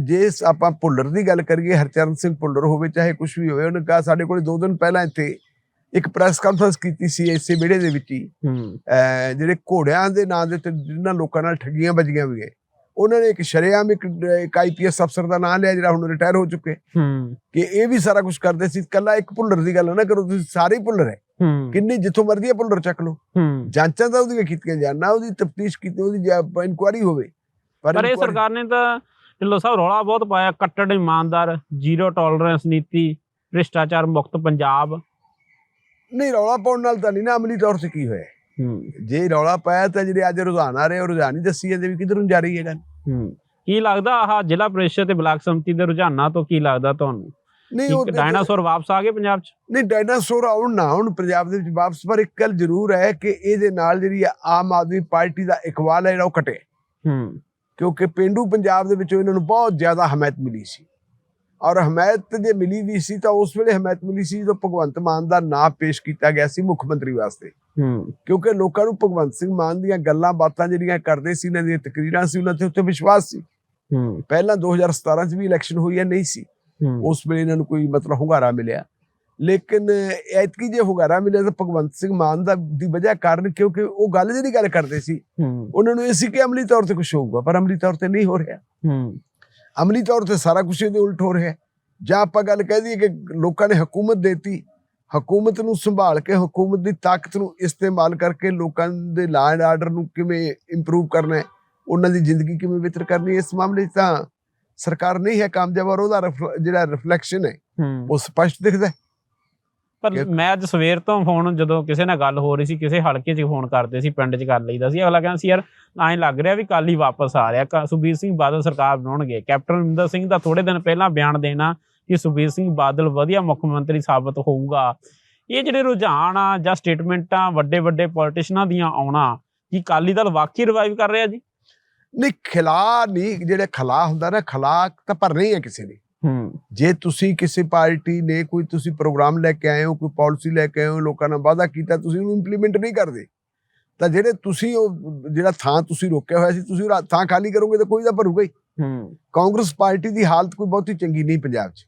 ਜੇ ਆਪਾਂ ਭੁੱਲਰ ਦੀ ਗੱਲ ਕਰੀਏ ਹਰਚਰਨ ਸਿੰਘ ਭੁੱਲਰ ਹੋਵੇ ਚਾਹੇ ਕੁਝ ਵੀ ਹੋਵੇ ਉਹਨੇ ਕਹਾ ਸਾਡੇ ਕੋਲ ਦੋ ਦਿਨ ਪਹਿਲਾਂ ਇੱਥੇ ਇੱਕ ਪ੍ਰੈਸ ਕਾਨਫਰੰਸ ਕੀਤੀ ਸੀ ਇਸੇ ਵਿਹੜੇ ਦੇ ਵਿੱਚ ਹੀ। ਜਿਹੜੇ ਘੋੜਿਆਂ ਦੇ ਨਾਂ ਦੇ ਉੱਤੇ ਜਿਨ੍ਹਾਂ ਲੋਕਾਂ ਨਾਲ ਠੱਗੀਆਂ ਵੱਜੀਆਂ ਵੀ ਗਏ ਉਹਨਾਂ ਨੇ ਇੱਕ ਸ਼ਰੇਆਮ ਇੱਕ ਆਈਪੀਐਸ ਅਫਸਰ ਦਾ ਨਾਮ ਲਿਆ ਜਿਹੜਾ ਹੁਣ ਰਿਟਾਇਰ ਹੋ ਚੁੱਕੇ। ਕਿ ਇਹ ਵੀ ਸਾਰਾ ਕੁਝ ਕਰਦੇ ਸੀ। ਕੱਲਾ ਇੱਕ ਭੁੱਲਰ ਦੀ ਗੱਲ ਨਾ ਕਰੋ ਤੁਸੀਂ ਸਾਰੇ ਭੁੱਲਰ ਹੂੰ। ਕਿੰਨੀ ਜਿੱਥੋਂ ਮਰਜ਼ੀ ਹੈ ਭੁੱਲਰ ਚੱਕ ਹੂੰ। ਜਾਂਚਾਂ ਤਾਂ ਉਹਦੀਆਂ ਕੀਤੀਆਂ ਜਾਣ ਨਾ ਉਹਦੀ ਤਫਤੀਸ਼ ਕੀਤੀ ਉਹਦੀ ਇਨਕੁਆਰੀ ਹੋਵੇ। ਪਰ ਇਹ ਸਰਕਾਰ ਨੇ ਤਾਂ ਢਿੱਲੋਂ ਸਾਹਿਬ ਰੌਲਾ ਬਹੁਤ ਪਾਇਆ ਕੱਟੜ ਇਮਾਨਦਾਰ ਜ਼ੀਰੋ ਟੋਲਰੈਂਸ ਨੀਤੀ ਭ੍ਰਿਸ਼ਟਾਚਾਰ ਮੁਕਤ ਪੰਜਾਬ। ਨਹੀਂ ਰੌਲਾ ਪਾਉਣ ਨਾਲ ਤਾਂ ਨਹੀਂ ਨਾ ਅਮਲੀ ਤੌਰ ਤੇ ਕੀ ਹੋਇਆ। ਜੇ ਰੌਲਾ ਪਾਇਆ ਤਾਂ ਜਿਹੜੇ ਅੱਜ ਰੁਝਾਨ ਆ ਰਹੇ ਉਹ ਰੁਝਾਨ ਹੀ ਦੱਸੀ ਜਾਂਦੇ ਵੀ ਕਿੱਧਰ ਨੂੰ ਜਾ ਰਹੀ ਹੈ ਗੱਲ। ਕੀ ਲੱਗਦਾ ਆਹ ਜ਼ਿਲ੍ਹਾ ਪ੍ਰੀਸ਼ਦ ਤੇ ਬਲਾਕ ਸੰਮਤੀ ਦੇ ਰੁਝਾਨਾਂ ਤੋਂ ਕੀ ਲੱਗਦਾ ਤੁਹਾਨੂੰ? ਨਹੀਂ ਉਹ ਡਾਇਨਾਸੌਰ ਵਾਪਸ ਆ ਗਏ ਪੰਜਾਬ 'ਚ? ਨਹੀਂ ਡਾਇਨਾਸੌਰ ਆਉਣ ਨਾ ਆਉਣ ਪੰਜਾਬ ਦੇ ਵਿੱਚ ਵਾਪਸ ਪਰ ਇੱਕ ਗੱਲ ਜ਼ਰੂਰ ਹੈ ਕਿ ਇਹਦੇ ਨਾਲ ਜਿਹੜੀ ਆਮ ਆਦਮੀ ਪਾਰਟੀ ਦਾ ਇਕਵਾਲ ਹੈ ਜਿਹੜਾ ਉਹ ਘਟੇ ਹੂੰ। ਕਿਉਂਕਿ ਪਿੰਡੂ ਪੰਜਾਬ ਦੇ ਵਿੱਚੋਂ ਇਹਨਾਂ ਨੂੰ ਬਹੁਤ ਜ਼ਿਆਦਾ ਹਮਾਇਤ ਮਿਲੀ ਸੀ। ਔਰ ਹਮਾਇਤ ਜੇ ਮਿਲੀ ਵੀ ਸੀ ਤਾਂ ਉਸ ਵੇਲੇ ਹਮਾਇਤ ਮਿਲੀ ਸੀ ਜਦੋਂ ਭਗਵੰਤ ਮਾਨ ਦਾ ਨਾਮ ਪੇਸ਼ ਕੀਤਾ ਗਿਆ ਸੀ ਮੁੱਖ ਮੰਤਰੀ ਵਾਸਤੇ। ਹੂੰ। ਕਿਉਂਕਿ ਲੋਕਾਂ ਨੂੰ ਭਗਵੰਤ ਸਿੰਘ ਮਾਨ ਦੀਆਂ ਗੱਲਾਂ ਬਾਤਾਂ ਜਿਹੜੀਆਂ ਕਰਦੇ ਸੀ ਇਹਨਾਂ ਦੀਆਂ ਤਕਰੀਰਾਂ ਸੀ ਉਹਨਾਂ ਤੇ ਉੱਤੇ ਵਿਸ਼ਵਾਸ ਸੀ। ਹੂੰ। ਪਹਿਲਾਂ 2017 ਚ ਵੀ ਇਲੈਕਸ਼ਨ ਹੋਈ ਹੈ ਨਹੀਂ ਸੀ। ਉਸ ਵੇਲੇ ਇਹਨਾਂ ਨੂੰ ਕੋਈ ਮਤਲਬ ਹੁੰਗਾਰਾ ਮਿਲਿਆ। ਲੇਕਿਨ ਐਤਕੀ ਜੇ ਹੁੰਗਾਰਾ ਮਿਲਿਆ ਤਾਂ ਭਗਵੰਤ ਸਿੰਘ ਮਾਨ ਦਾ ਦੀ ਵਜ੍ਹਾ ਕਾਰਨ ਕਿਉਂਕਿ ਉਹ ਗੱਲ ਜਿਹੜੀ ਗੱਲ ਕਰਦੇ ਸੀ ਉਹਨਾਂ ਨੂੰ ਇਹ ਸੀ ਕਿ ਅਮਲੀ ਤੌਰ ਤੇ ਕੁਝ ਹੋਊਗਾ ਪਰ ਅਮਲੀ ਤੌਰ ਤੇ ਨਹੀਂ ਹੋ ਰਿਹਾ। ਅਮਲੀ ਤੌਰ ਤੇ ਸਾਰਾ ਕੁਝ ਇਹਦੇ ਉਲਟ ਹੋ ਰਿਹਾ ਜਾਂ ਆਪਾਂ ਗੱਲ ਕਹਿ ਦਈਏ ਕਿ ਲੋਕਾਂ ਨੇ ਹਕੂਮਤ ਦੇਤੀ ਹਕੂਮਤ ਨੂੰ ਸੰਭਾਲ ਕੇ ਹਕੂਮਤ ਦੀ ਤਾਕਤ ਨੂੰ ਇਸਤੇਮਾਲ ਕਰਕੇ ਲੋਕਾਂ ਦੇ ਲਾ ਐਂਡ ਆਰਡਰ ਨੂੰ ਕਿਵੇਂ ਇੰਪਰੂਵ ਕਰਨਾ ਹੈ ਉਹਨਾਂ ਦੀ ਜ਼ਿੰਦਗੀ ਕਿਵੇਂ ਬਿਹਤਰ ਕਰਨੀ ਇਸ ਮਾਮਲੇ 'ਚ ਤਾਂ ਸਰਕਾਰ ਨਹੀਂ ਹੈ ਕਾਮਯਾਬ ਔਰ ਉਹਦਾ ਜਿਹੜਾ ਰਿਫਲੈਕਸ਼ਨ ਹੈ ਉਹ ਸਪਸ਼ਟ ਦਿਖਦਾ ਹੈ। ਪਰ ਮੈਂ ਅੱਜ ਸਵੇਰ ਤੋਂ ਫੋਨ ਜਦੋਂ ਕਿਸੇ ਨਾਲ ਗੱਲ ਹੋ ਰਹੀ ਸੀ ਕਿਸੇ ਹਲਕੇ 'ਚ ਫੋਨ ਕਰਦੇ ਸੀ ਪਿੰਡ 'ਚ ਕਰ ਲਈਦਾ ਸੀ ਅਗਲਾ ਕਹਿੰਦਾ ਸੀ ਯਾਰ ਐਂ ਲੱਗ ਰਿਹਾ ਵੀ ਕੱਲ ਹੀ ਵਾਪਸ ਆ ਰਿਹਾ। ਸੁਖਬੀਰ ਸਿੰਘ ਬਾਦਲ ਸਰਕਾਰ ਬਣਾਉਣਗੇ। ਕੈਪਟਨ ਅਮਰਿੰਦਰ ਸਿੰਘ ਦਾ ਥੋੜੇ ਦਿਨ ਪਹਿਲਾਂ ਬਿਆਨ ਦੇਣਾ ਕਿ ਸੁਖਬੀਰ ਸਿੰਘ ਬਾਦਲ ਵਧੀਆ ਮੁੱਖ ਮੰਤਰੀ ਸਾਬਤ ਹੋਊਗਾ। ਇਹ ਜਿਹੜੇ ਰੁਝਾਨ ਆ ਜਾਂ ਸਟੇਟਮੈਂਟਾਂ ਵੱਡੇ ਵੱਡੇ ਪੋਲੀਟੀਸ਼ੀਅਨਾਂ ਦੀਆਂ ਆਉਣਾ ਕੀ ਕਾਲੀ ਦਲ ਵਾਕਈ ਰਿਵਾਈਵ ਕਰ ਰਿਹਾ ਜੀ? ਨਹੀਂ ਖਿਲਾ ਨਹੀਂ ਜਿਹੜੇ ਖਲਾ ਹੁੰਦਾ ਨਾ ਖਲਾ ਤਾਂ ਭਰਨਾ ਹੀ ਹੈ ਕਿਸੇ ਨੇ ਹੂੰ। ਜੇ ਤੁਸੀਂ ਕਿਸੇ ਪਾਰਟੀ ਨੇ ਕੋਈ ਤੁਸੀਂ ਪ੍ਰੋਗਰਾਮ ਲੈ ਕੇ ਆਏ ਹੋ ਕੋਈ ਪਾਲਿਸੀ ਲੈ ਕੇ ਆਏ ਹੋ ਲੋਕਾਂ ਨਾਲ ਵਾਅਦਾ ਕੀਤਾ ਤੁਸੀਂ ਉਹਨੂੰ ਇੰਪਲੀਮੈਂਟ ਨਹੀਂ ਕਰਦੇ। ਤਾਂ ਜਿਹੜੇ ਤੁਸੀਂ ਉਹ ਜਿਹੜਾ ਥਾਂ ਤੁਸੀਂ ਰੋਕਿਆ ਹੋਇਆ ਸੀ ਤੁਸੀਂ ਉਹ ਥਾਂ ਖਾਲੀ ਕਰੋਗੇ ਤਾਂ ਕੋਈ ਤਾਂ ਭਰੂਗਾ ਹੀ। ਹੂੰ। ਕਾਂਗਰਸ ਪਾਰਟੀ ਦੀ ਹਾਲਤ ਕੋਈ ਬਹੁਤੀ ਚੰਗੀ ਨਹੀਂ ਪੰਜਾਬ 'ਚ।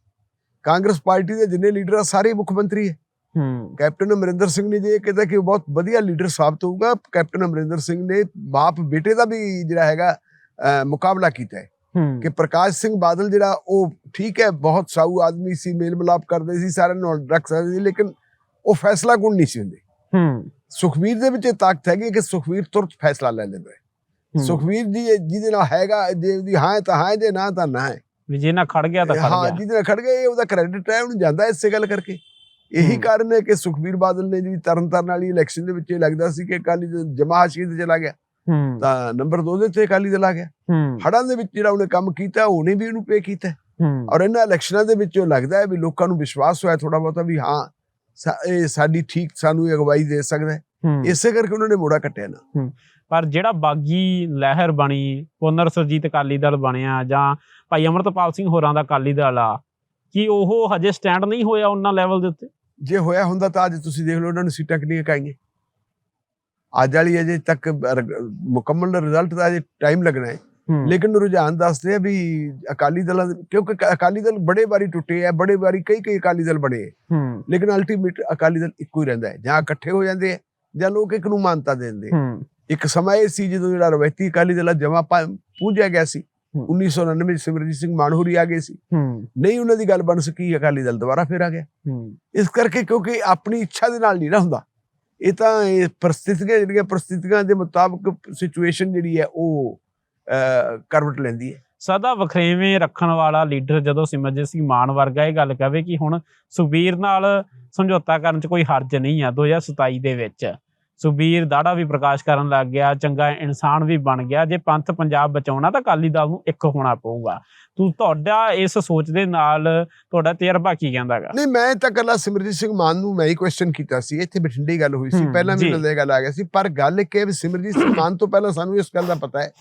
ਕਾਂਗਰਸ ਪਾਰਟੀ ਦੇ ਜਿੰਨੇ ਲੀਡਰ ਆ ਸਾਰੇ ਮੁੱਖ ਮੰਤਰੀ ਹੈ। ਹੂੰ। ਕੈਪਟਨ ਅਮਰਿੰਦਰ ਸਿੰਘ ਨੇ ਜੇ ਕਹਿੰਦਾ ਕਿ ਉਹ ਬਹੁਤ ਵਧੀਆ ਲੀਡਰ ਸਾਬਤ ਹੋਊਗਾ ਕੈਪਟਨ ਅਮਰਿੰਦਰ ਸਿੰਘ ਨੇ ਬਾਪ ਬੇਟੇ ਦਾ ਵੀ ਜਿਹੜਾ ਹੈਗਾ ਮੁਕਾਬਲਾ ਕੀਤਾ ਹੈ। ਹੂੰ। ਕਿ ਪ੍ਰਕਾਸ਼ ਸਿੰਘ ਬਾਦਲ ਜਿਹੜਾ ਉਹ ਠੀਕ ਹੈ ਬਹੁਤ ਸਾਊ ਆਦਮੀ ਸੀ ਮੇਲ ਮਿਲਾਪ ਕਰਦੇ ਸੀ ਸਾਰਿਆਂ ਨੂੰ ਰੱਖ ਸਕਦੇ ਸੀ ਲੇਕਿਨ ਉਹ ਫੈਸਲਾ ਕੁਣ ਨਹੀਂ ਸੀ ਹੁੰਦੇ। ਹੂੰ। ਸੁਖਵੀਰ ਦੇ ਵਿੱਚ ਇਹ ਤਾਕਤ ਹੈਗੀ ਕਿ ਸੁਖਵੀਰ ਤੁਰਤ ਫੈਸਲਾ ਲੈ ਲੈਂਦਾ ਹੈ। ਹੂੰ। ਸੁਖਵੀਰ ਜੀ ਜਿਹਦੇ ਨਾਲ ਹੈਗਾ ਜੇ ਉਹਦੀ ਹਾਂ ਹੈ ਤਾਂ ਹਾਂ ਹੈ, ਜੇ ਨਾ ਤਾਂ ਨਾ ਹੈ। ਵੀ ਜੇ ਨਾ ਖੜ ਗਿਆ ਤਾਂ ਖੜ ਹਾਂ ਗਿਆ। ਜਿਹਦੇ ਨਾਲ ਖੜ ਗਏ ਇਹ ਉਹਦਾ ਕ੍ਰੈਡਿਟ ਹੈ ਉਹਨੂੰ ਜਾਂਦਾ ਇਸੇ ਗੱਲ ਕਰਕੇ। ਇਹੀ। ਕਾਰਨ ਹੈ ਕਿ ਸੁਖਬੀਰ ਬਾਦਲ ਨੇ ਜਿਹੜੀ ਤਰਨਤਾਰਨ ਵਾਲੀ ਇਲੈਕਸ਼ਨ ਦੇ ਵਿੱਚ ਇਹ ਲੱਗਦਾ ਸੀ ਕਿ ਅਕਾਲੀ ਦਲ ਜਮਾ ਹਸ਼ੀਦ ਚਲਾ ਗਿਆ। ਤਾਂ ਨੰਬਰ 2 ਦੇ ਉੱਤੇ ਅਕਾਲੀ ਦਲ ਆ ਗਿਆ। ਹੜਾਂ ਦੇ ਵਿੱਚ ਜਿਹੜਾ ਉਹਨੇ ਕੰਮ ਕੀਤਾ ਉਹਨੇ ਵੀ ਉਹਨੂੰ ਪੇ ਕੀਤਾ। ਔਰ ਇਹਨਾਂ ਇਲੈਕਸ਼ਨਾਂ ਦੇ ਵਿੱਚ ਉਹ ਲੱਗਦਾ ਹੈ ਵੀ ਲੋਕਾਂ ਨੂੰ ਵਿਸ਼ਵਾਸ ਹੋਇਆ ਥੋੜਾ ਬਹੁਤਾ ਵੀ ਹਾਂ ਇਹ ਸਾਡੀ ਠੀਕ ਸਾਨੂੰ ਅਗਵਾਈ ਦੇ ਸਕਦਾ ਇਸੇ ਕਰਕੇ ਉਹਨਾਂ ਨੇ ਮੋੜਾ ਕੱਟਿਆ ਨਾ। ਪਰ ਜਿਹੜਾ ਬਾਗੀ ਲਹਿਰ ਬਣੀ ਪੁਨਰ ਸਰਜੀਤ ਅਕਾਲੀ ਦਲ ਬਣਿਆ ਜਾਂ ਭਾਈ ਅਮਰਤਪਾਲ ਸਿੰਘ ਹੋਰਾਂ ਦਾ ਅਕਾਲੀ ਦਲ ਆ ਕੀ ਉਹ ਹਜੇ ਸਟੈਂਡ ਨਹੀਂ ਹੋਇਆ ਉਹਨਾਂ ਲੈਵਲ ਦੇ ਉੱਤੇ? ਜੇ ਹੋਇਆ ਹੁੰਦਾ ਤਾਂ ਅੱਜ ਤੁਸੀਂ ਦੇਖ ਲਓ ਉਹਨਾਂ ਨੂੰ ਸੀਟਾਂ ਕਿੰਨੀਆਂ ਕਾਈਆਂ ਅੱਜ ਵਾਲੀ ਅਜੇ ਤੱਕ ਮੁਕੰਮਲ ਰਿਜ਼ਲਟ ਦਾ ਅਜੇ ਟਾਈਮ ਲੱਗਣਾ ਹੈ। ਲੇਕਿਨ ਰੁਝਾਨ ਦੱਸਦੇ ਆ ਵੀ ਅਕਾਲੀ ਦਲਾਂ ਕਿਉਂਕਿ ਅਕਾਲੀ ਦਲ ਬੜੇ ਵਾਰੀ ਟੁੱਟੇ ਆ ਬੜੇ ਵਾਰੀ ਕਈ ਕਈ ਅਕਾਲੀ ਦਲ ਬਣੇ ਲੇਕਿਨ ਅਲਟੀਮੇਟ ਅਕਾਲੀ ਦਲ ਇੱਕੋ ਹੀ ਰਹਿੰਦਾ ਹੈ ਜਾਂ ਇਕੱਠੇ ਹੋ ਜਾਂਦੇ ਆ ਜਾਂ ਲੋਕ ਇੱਕ ਨੂੰ ਮਾਨਤਾ ਦਿੰਦੇ ਇੱਕ ਸਮਾਂ ਇਹ ਸੀ ਜਦੋਂ ਜਿਹੜਾ ਰਵਾਇਤੀ ਅਕਾਲੀ ਦਲ ਜਮਾ ਪੂਜਿਆ ਗਿਆ ਸੀ। 1999 ਵਿੱਚ ਸਿਮਰਜੀਤ ਸਿੰਘ ਮਾਨਹੂਰੀ ਆ ਗਏ ਸੀ। ਨਹੀਂ ਉਹਨਾਂ ਦੀ ਗੱਲ ਬਣ ਸਕੀ ਅਕਾਲੀ ਦਲ ਦੁਬਾਰਾ ਫਿਰ ਆ ਗਿਆ। ਇਸ ਕਰਕੇ ਕਿਉਂਕਿ ਆਪਣੀ ਇੱਛਾ ਦੇ ਨਾਲ ਨਹੀਂ ਨਾ ਹੁੰਦਾ। ਇਹ ਤਾਂ ਇਹ ਪਰਿਸਥਿਤੀਆਂ ਜਿਹੜੀਆਂ ਪਰਿਸਥਿਤੀਆਂ ਦੇ ਮੁਤਾਬਕ ਸਿਚੁਏਸ਼ਨ ਜਿਹੜੀ ਹੈ ਉਹ ਕਰਵਟ ਲੈਂਦੀ ਹੈ। ਸਦਾ ਵਖਰੇਵੇਂ ਰੱਖਣ ਵਾਲਾ ਲੀਡਰ ਜਦੋਂ ਸਿਮਰਜੀਤ ਸਿੰਘ ਮਾਨ ਵਰਗਾ ਇਹ ਗੱਲ ਕਹੇ ਕਿ ਹੁਣ ਸੁਬੀਰ ਨਾਲ ਸਮਝੌਤਾ ਕਰਨ 'ਚ ਕੋਈ ਹਰਜ ਨਹੀਂ ਆ 2027 ਦੇ ਵਿੱਚ। ਸੁਬੀਰ ਦਾੜਾ ਵੀ ਪ੍ਰਕਾਸ਼ ਕਰਨ ਲੱਗ ਗਿਆ ਚੰਗਾ ਇਨਸਾਨ ਵੀ ਬਣ ਗਿਆ। ਜੇ ਪੰਥ ਪੰਜਾਬ ਬਚਾਉਣਾ ਤਾਂ ਅਕਾਲੀ ਦਲ ਨੂੰ ਇੱਕ ਹੋਣਾ ਪਊਗਾ। ਤੂੰ ਤੁਹਾਡਾ ਇਸ ਸੋਚ ਦੇ ਨਾਲ ਤੁਹਾਡਾ ਤਜਰਬਾ ਕੀ ਕਹਿੰਦਾਗਾ ਨਹੀਂ ਮੈਂ ਤਾਂ ਕੱਲਾ ਸਿਮਰਜੀਤ ਸਿੰਘ ਮਾਨ ਨੂੰ ਮੈਂ ਹੀ ਕੁਐਸਚਨ ਕੀਤਾ ਸੀ। ਇੱਥੇ ਬਠਿੰਡੇ ਗੱਲ ਹੋਈ ਸੀ। ਪਹਿਲਾਂ ਵੀ ਦੀ ਗੱਲ ਆ ਗਿਆ ਸੀ। ਪਰ ਗੱਲ ਇਹ ਕਿ ਸਿਮਰਜੀਤ ਸਿੰਘ ਮਾਨ ਤੋਂ ਪਹਿਲਾਂ ਸਾਨੂੰ ਇਸ ਗੱਲ ਦਾ ਪਤਾ ਹੈ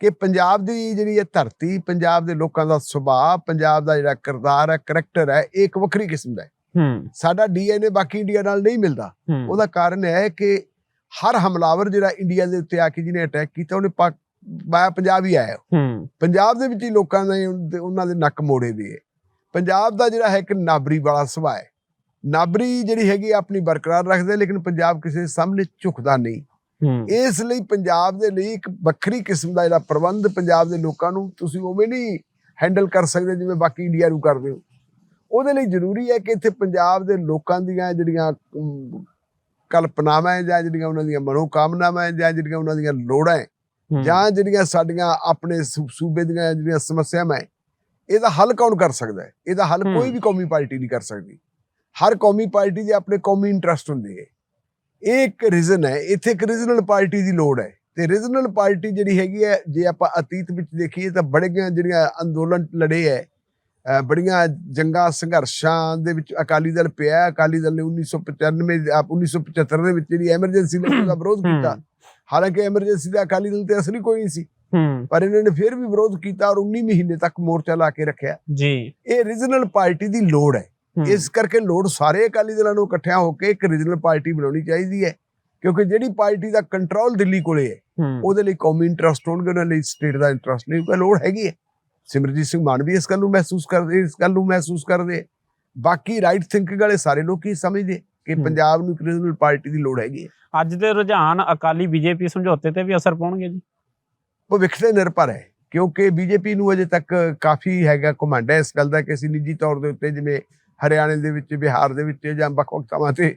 ਕਿ ਪੰਜਾਬ ਦੀ ਜਿਹੜੀ ਇਹ ਧਰਤੀ ਪੰਜਾਬ ਦੇ ਲੋਕਾਂ ਦਾ ਸੁਭਾਅ ਪੰਜਾਬ ਦਾ ਜਿਹੜਾ ਕਿਰਦਾਰ ਹੈ ਕਰੈਕਟਰ ਹੈ ਇਹ ਇੱਕ ਵੱਖਰੀ ਕਿਸਮ ਦਾ ਹੈ। ਹੂੰ। ਸਾਡਾ ਡੀਐਨਏ ਬਾਕੀ ਇੰਡੀਆ ਨਾਲ ਨਹੀਂ ਮਿਲਦਾ। ਉਹਦਾ ਕਾਰਨ ਇਹ ਹੈ ਕਿ ਹਰ ਹਮਲਾਵਰ ਜਿਹੜਾ ਇੰਡੀਆ ਦੇ ਉੱਤੇ ਆ ਕੇ ਜਿਹਨੇ ਅਟੈਕ ਕੀਤਾ ਉਹਨੇ ਪਾ ਬਾਇਆ ਪੰਜਾਬ ਹੀ ਆਇਆ। ਹੂੰ। ਪੰਜਾਬ ਦੇ ਵਿੱਚ ਹੀ ਲੋਕਾਂ ਨੇ ਉਹਨਾਂ ਦੇ ਨੱਕ ਮੋੜੇ ਵੀ ਹੈ। ਪੰਜਾਬ ਦਾ ਜਿਹੜਾ ਹੈ ਇੱਕ ਨਾਬਰੀ ਵਾਲਾ ਸੁਭਾਅ ਹੈ। ਨਾਬਰੀ ਜਿਹੜੀ ਹੈਗੀ ਆਪਣੀ ਬਰਕਰਾਰ ਰੱਖਦੇ ਲੇਕਿਨ ਪੰਜਾਬ ਕਿਸੇ ਸਾਹਮਣੇ ਝੁਕਦਾ ਨਹੀਂ। ਇਸ ਲਈ ਪੰਜਾਬ ਦੇ ਲਈ ਇੱਕ ਵੱਖਰੀ ਕਿਸਮ ਦਾ ਜਿਹੜਾ ਪ੍ਰਬੰਧ ਪੰਜਾਬ ਦੇ ਲੋਕਾਂ ਨੂੰ ਤੁਸੀਂ ਉਵੇਂ ਨਹੀਂ ਹੈਂਡਲ ਕਰ ਸਕਦੇ ਜਿਵੇਂ ਬਾਕੀ ਇੰਡੀਆ ਨੂੰ ਕਰਦੇ ਹੋ। ਉਹਦੇ ਲਈ ਜ਼ਰੂਰੀ ਹੈ ਕਿ ਇੱਥੇ ਪੰਜਾਬ ਦੇ ਲੋਕਾਂ ਦੀਆਂ ਜਿਹੜੀਆਂ ਕਲਪਨਾਵਾਂ ਹੈ ਜਾਂ ਜਿਹੜੀਆਂ ਉਹਨਾਂ ਦੀਆਂ ਮਨੋਕਾਮਨਾਵਾਂ ਹੈ ਜਾਂ ਜਿਹੜੀਆਂ ਉਹਨਾਂ ਦੀਆਂ ਲੋੜਾਂ ਹੈ ਜਾਂ ਜਿਹੜੀਆਂ ਸਾਡੀਆਂ ਆਪਣੇ ਸੂਬੇ ਦੀਆਂ ਜਿਹੜੀਆਂ ਸਮੱਸਿਆਵਾਂ ਹੈ ਇਹਦਾ ਹੱਲ ਕੌਣ ਕਰ ਸਕਦਾ ਹੈ? ਇਹਦਾ ਹੱਲ। ਕੋਈ ਵੀ ਕੌਮੀ ਪਾਰਟੀ ਨਹੀਂ ਕਰ ਸਕਦੀ। ਹਰ ਕੌਮੀ ਪਾਰਟੀ ਦੇ ਆਪਣੇ ਕੌਮੀ ਇੰਟਰਸਟ ਹੁੰਦੇ ਹੈ। ਇਹ ਇੱਕ ਰੀਜ਼ਨ ਹੈ ਇੱਥੇ ਇੱਕ ਰੀਜਨਲ ਪਾਰਟੀ ਦੀ ਲੋੜ ਹੈ। ਤੇ ਰੀਜਨਲ ਪਾਰਟੀ ਜਿਹੜੀ ਹੈਗੀ ਹੈ ਜੇ ਆਪਾਂ ਅਤੀਤ ਵਿੱਚ ਦੇਖੀਏ ਤਾਂ ਬੜੀਆਂ ਜਿਹੜੀਆਂ ਅੰਦੋਲਨ ਲੜੇ ਹੈ ਬੜੀਆਂ ਜੰਗਾਂ ਸੰਘਰਸ਼ਾਂ ਦੇ ਵਿੱਚ ਅਕਾਲੀ ਦਲ ਪਿਆ। ਅਕਾਲੀ ਦਲ ਨੇ 1995 ਦੇ- ਆਪ 1975 ਦੇ ਵਿੱਚ ਜਿਹੜੀ ਐਮਰਜੈਂਸੀ ਲੱਗੀ ਦਾ ਵਿਰੋਧ ਕੀਤਾ। ਹਾਲਾਂਕਿ ਐਮਰਜੈਂਸੀ ਦਾ ਅਕਾਲੀ ਦਲ ਤੇ ਅਸਲੀ ਕੋਈ ਨਹੀਂ ਸੀ। ਪਰ ਇਹਨਾਂ ਨੇ ਫਿਰ ਵੀ ਵਿਰੋਧ ਕੀਤਾ ਔਰ 19 ਮਹੀਨੇ ਤੱਕ ਮੋਰਚਾ ਲਾ ਕੇ ਰੱਖਿਆ। ਜੀ। ਇਹ ਰੀਜਨਲ ਪਾਰਟੀ ਦੀ ਲੋੜ ਹੈ। ਇਸ ਕਰਕੇ ਲੋੜ ਸਾਰੇ ਅਕਾਲੀ ਦਲਾਂ ਨੂੰ ਇਕੱਠਿਆਂ ਹੋ ਕੇ ਇੱਕ ਰੀਜਨਲ ਪਾਰਟੀ ਬਣਾਉਣੀ ਚਾਹੀਦੀ ਹੈ। ਕਿਉਂਕਿ ਜਿਹੜੀ ਪਾਰਟੀ ਦਾ ਕੰਟਰੋਲ ਦਿੱਲੀ ਕੋਲੇ ਹੈ ਹੂੰ, ਉਹਦੇ ਲਈ ਕੌਮੀ ਇੰਟਰਸਟ ਹੋਣਗੇ ਉਹਨਾਂ ਲਈ ਸਟੇਟ ਦਾ ਇੰਟਰਸਟ ਨਹੀਂ ਹੋਊਗਾ ਲੋੜ ਹੈਗੀ ਹੈ। ਸਿਮਰਜੀਤ ਸਿੰਘ ਮਾਨ ਵੀ ਇਸ ਗੱਲ ਨੂੰ ਮਹਿਸੂਸ ਕਰਦੇ ਇਸ ਗੱਲ ਨੂੰ ਮਹਿਸੂਸ ਕਰਦੇ। ਬਾਕੀ ਰਾਈਟ ਥਿੰਕਿੰਗ ਵਾਲੇ ਸਾਰੇ ਲੋਕ ਹੀ ਸਮਝਦੇ ਕਿ। ਪੰਜਾਬ ਨੂੰ ਇੱਕ ਰੀਜਨਲ ਪਾਰਟੀ ਦੀ ਲੋੜ ਹੈਗੀ ਅੱਜ ਦੇ ਰੁਝਾਨ ਅਕਾਲੀ ਬੀਜੇਪੀ ਸਮਝੌਤੇ ਤੇ ਵੀ ਅਸਰ ਪਾਉਣਗੇ ਜੀ। ਭਵਿੱਖ ਤੇ ਨਿਰਭਰ ਹੈ ਕਿਉਂਕਿ ਬੀਜੇਪੀ ਨੂੰ ਅਜੇ ਤੱਕ ਕਾਫੀ ਹੈਗਾ ਘਮੰਡ ਹੈ ਇਸ ਗੱਲ ਦਾ ਕਿ ਅਸੀਂ ਨਿੱਜੀ ਤੌਰ ਦੇ ਉੱਤੇ ਜਿਵੇਂ ਹਰਿਆਣੇ ਦੇ ਵਿੱਚ ਬਿਹਾਰ ਦੇ ਵਿੱਚ ਜਾਂ ਵੱਖ-ਵੱਖ ਥਾਵਾਂ ਤੇ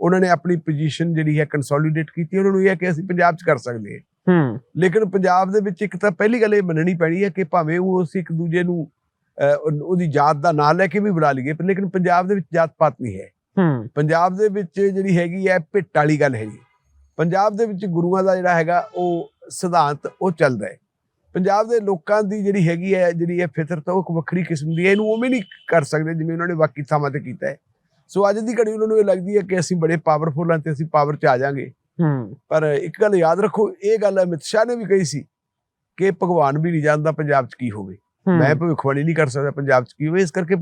ਉਹਨਾਂ ਨੇ ਆਪਣੀ ਪੋਜੀਸ਼ਨ ਜਿਹੜੀ ਹੈ ਕੰਸੋਲੀਡੇਟ ਕੀਤੀ ਉਹਨਾਂ ਨੂੰ ਇਹ ਹੈ ਕਿ ਅਸੀਂ ਪੰਜਾਬ 'ਚ ਕਰ ਸਕਦੇ ਹਾਂ। ਹੂੰ। ਲੇਕਿਨ ਪੰਜਾਬ ਦੇ ਵਿੱਚ ਇੱਕ ਤਾਂ ਪਹਿਲੀ ਗੱਲ ਇਹ ਮੰਨਣੀ ਪੈਣੀ ਹੈ ਕਿ ਭਾਵੇਂ ਉਹ ਅਸੀਂ ਇੱਕ ਦੂਜੇ ਨੂੰ ਉਹਦੀ ਜਾਤ ਦਾ ਨਾਂ ਲੈ ਕੇ ਵੀ ਬੁਲਾ ਲਈਏ ਪਰ ਲੇਕਿਨ ਪੰਜਾਬ ਦੇ ਵਿੱਚ ਜਾਤ ਪਾਤ ਨਹੀਂ ਹੈ। ਹੂੰ। ਪੰਜਾਬ ਦੇ ਵਿੱਚ ਜਿਹੜੀ ਹੈਗੀ ਹੈ ਭਿੱਟ ਵਾਲੀ ਗੱਲ ਹੈਗੀ ਪੰਜਾਬ ਦੇ ਵਿੱਚ ਗੁਰੂਆਂ ਦਾ ਜਿਹੜਾ ਹੈਗਾ ਉਹ ਸਿਧਾਂਤ ਉਹ ਚੱਲਦਾ ਹੈ। ਪੰਜਾਬ ਦੇ ਲੋਕਾਂ ਦੀ ਜਿਹੜੀ ਹੈਗੀ ਹੈ ਜਿਹੜੀ ਹੈ ਫਿਤਰਤ ਉਹ ਇੱਕ ਵੱਖਰੀ ਕਿਸਮ ਦੀ ਹੈ। ਇਹਨੂੰ ਉਵੇਂ ਨਹੀਂ ਕਰ ਸਕਦੇ ਜਿਵੇਂ ਉਹਨਾਂ ਨੇ ਬਾਕੀ ਥਾਵਾਂ ਤੇ ਕੀਤਾ ਹੈ। ਸੋ ਅੱਜ ਦੀ ਘੜੀ ਉਹਨਾਂ ਨੂੰ ਇਹ ਲੱਗਦੀ ਹੈ ਕਿ ਅਸੀਂ ਬੜੇ ਪਾਵਰਫੁਲ ਹਾਂ ਤੇ ਅਸੀਂ ਪਾਵਰ 'ਚ ਆ ਜਾਾਂਗੇ ਹੂੰ ਪਰ ਇੱਕ ਗੱਲ ਯਾਦ ਰੱਖੋ ਇਹ ਗੱਲ ਅਮਿਤ ਸ਼ਾਹ ਨੇ ਵੀ ਕਹੀ ਸੀ ਕਿ ਭਗਵਾਨ ਵੀ ਨਹੀਂ ਜਾਣਦਾ ਪੰਜਾਬ 'ਚ ਕੀ ਹੋਵੇ। ਮੈਂ ਭਵਿੱਖਬਾਣੀ ਨਹੀਂ ਕਰ ਸਕਦਾ ਪੰਜਾਬ 'ਚ ਕੀ ਹੋਵੇ ਇਸ ਕਰਕੇ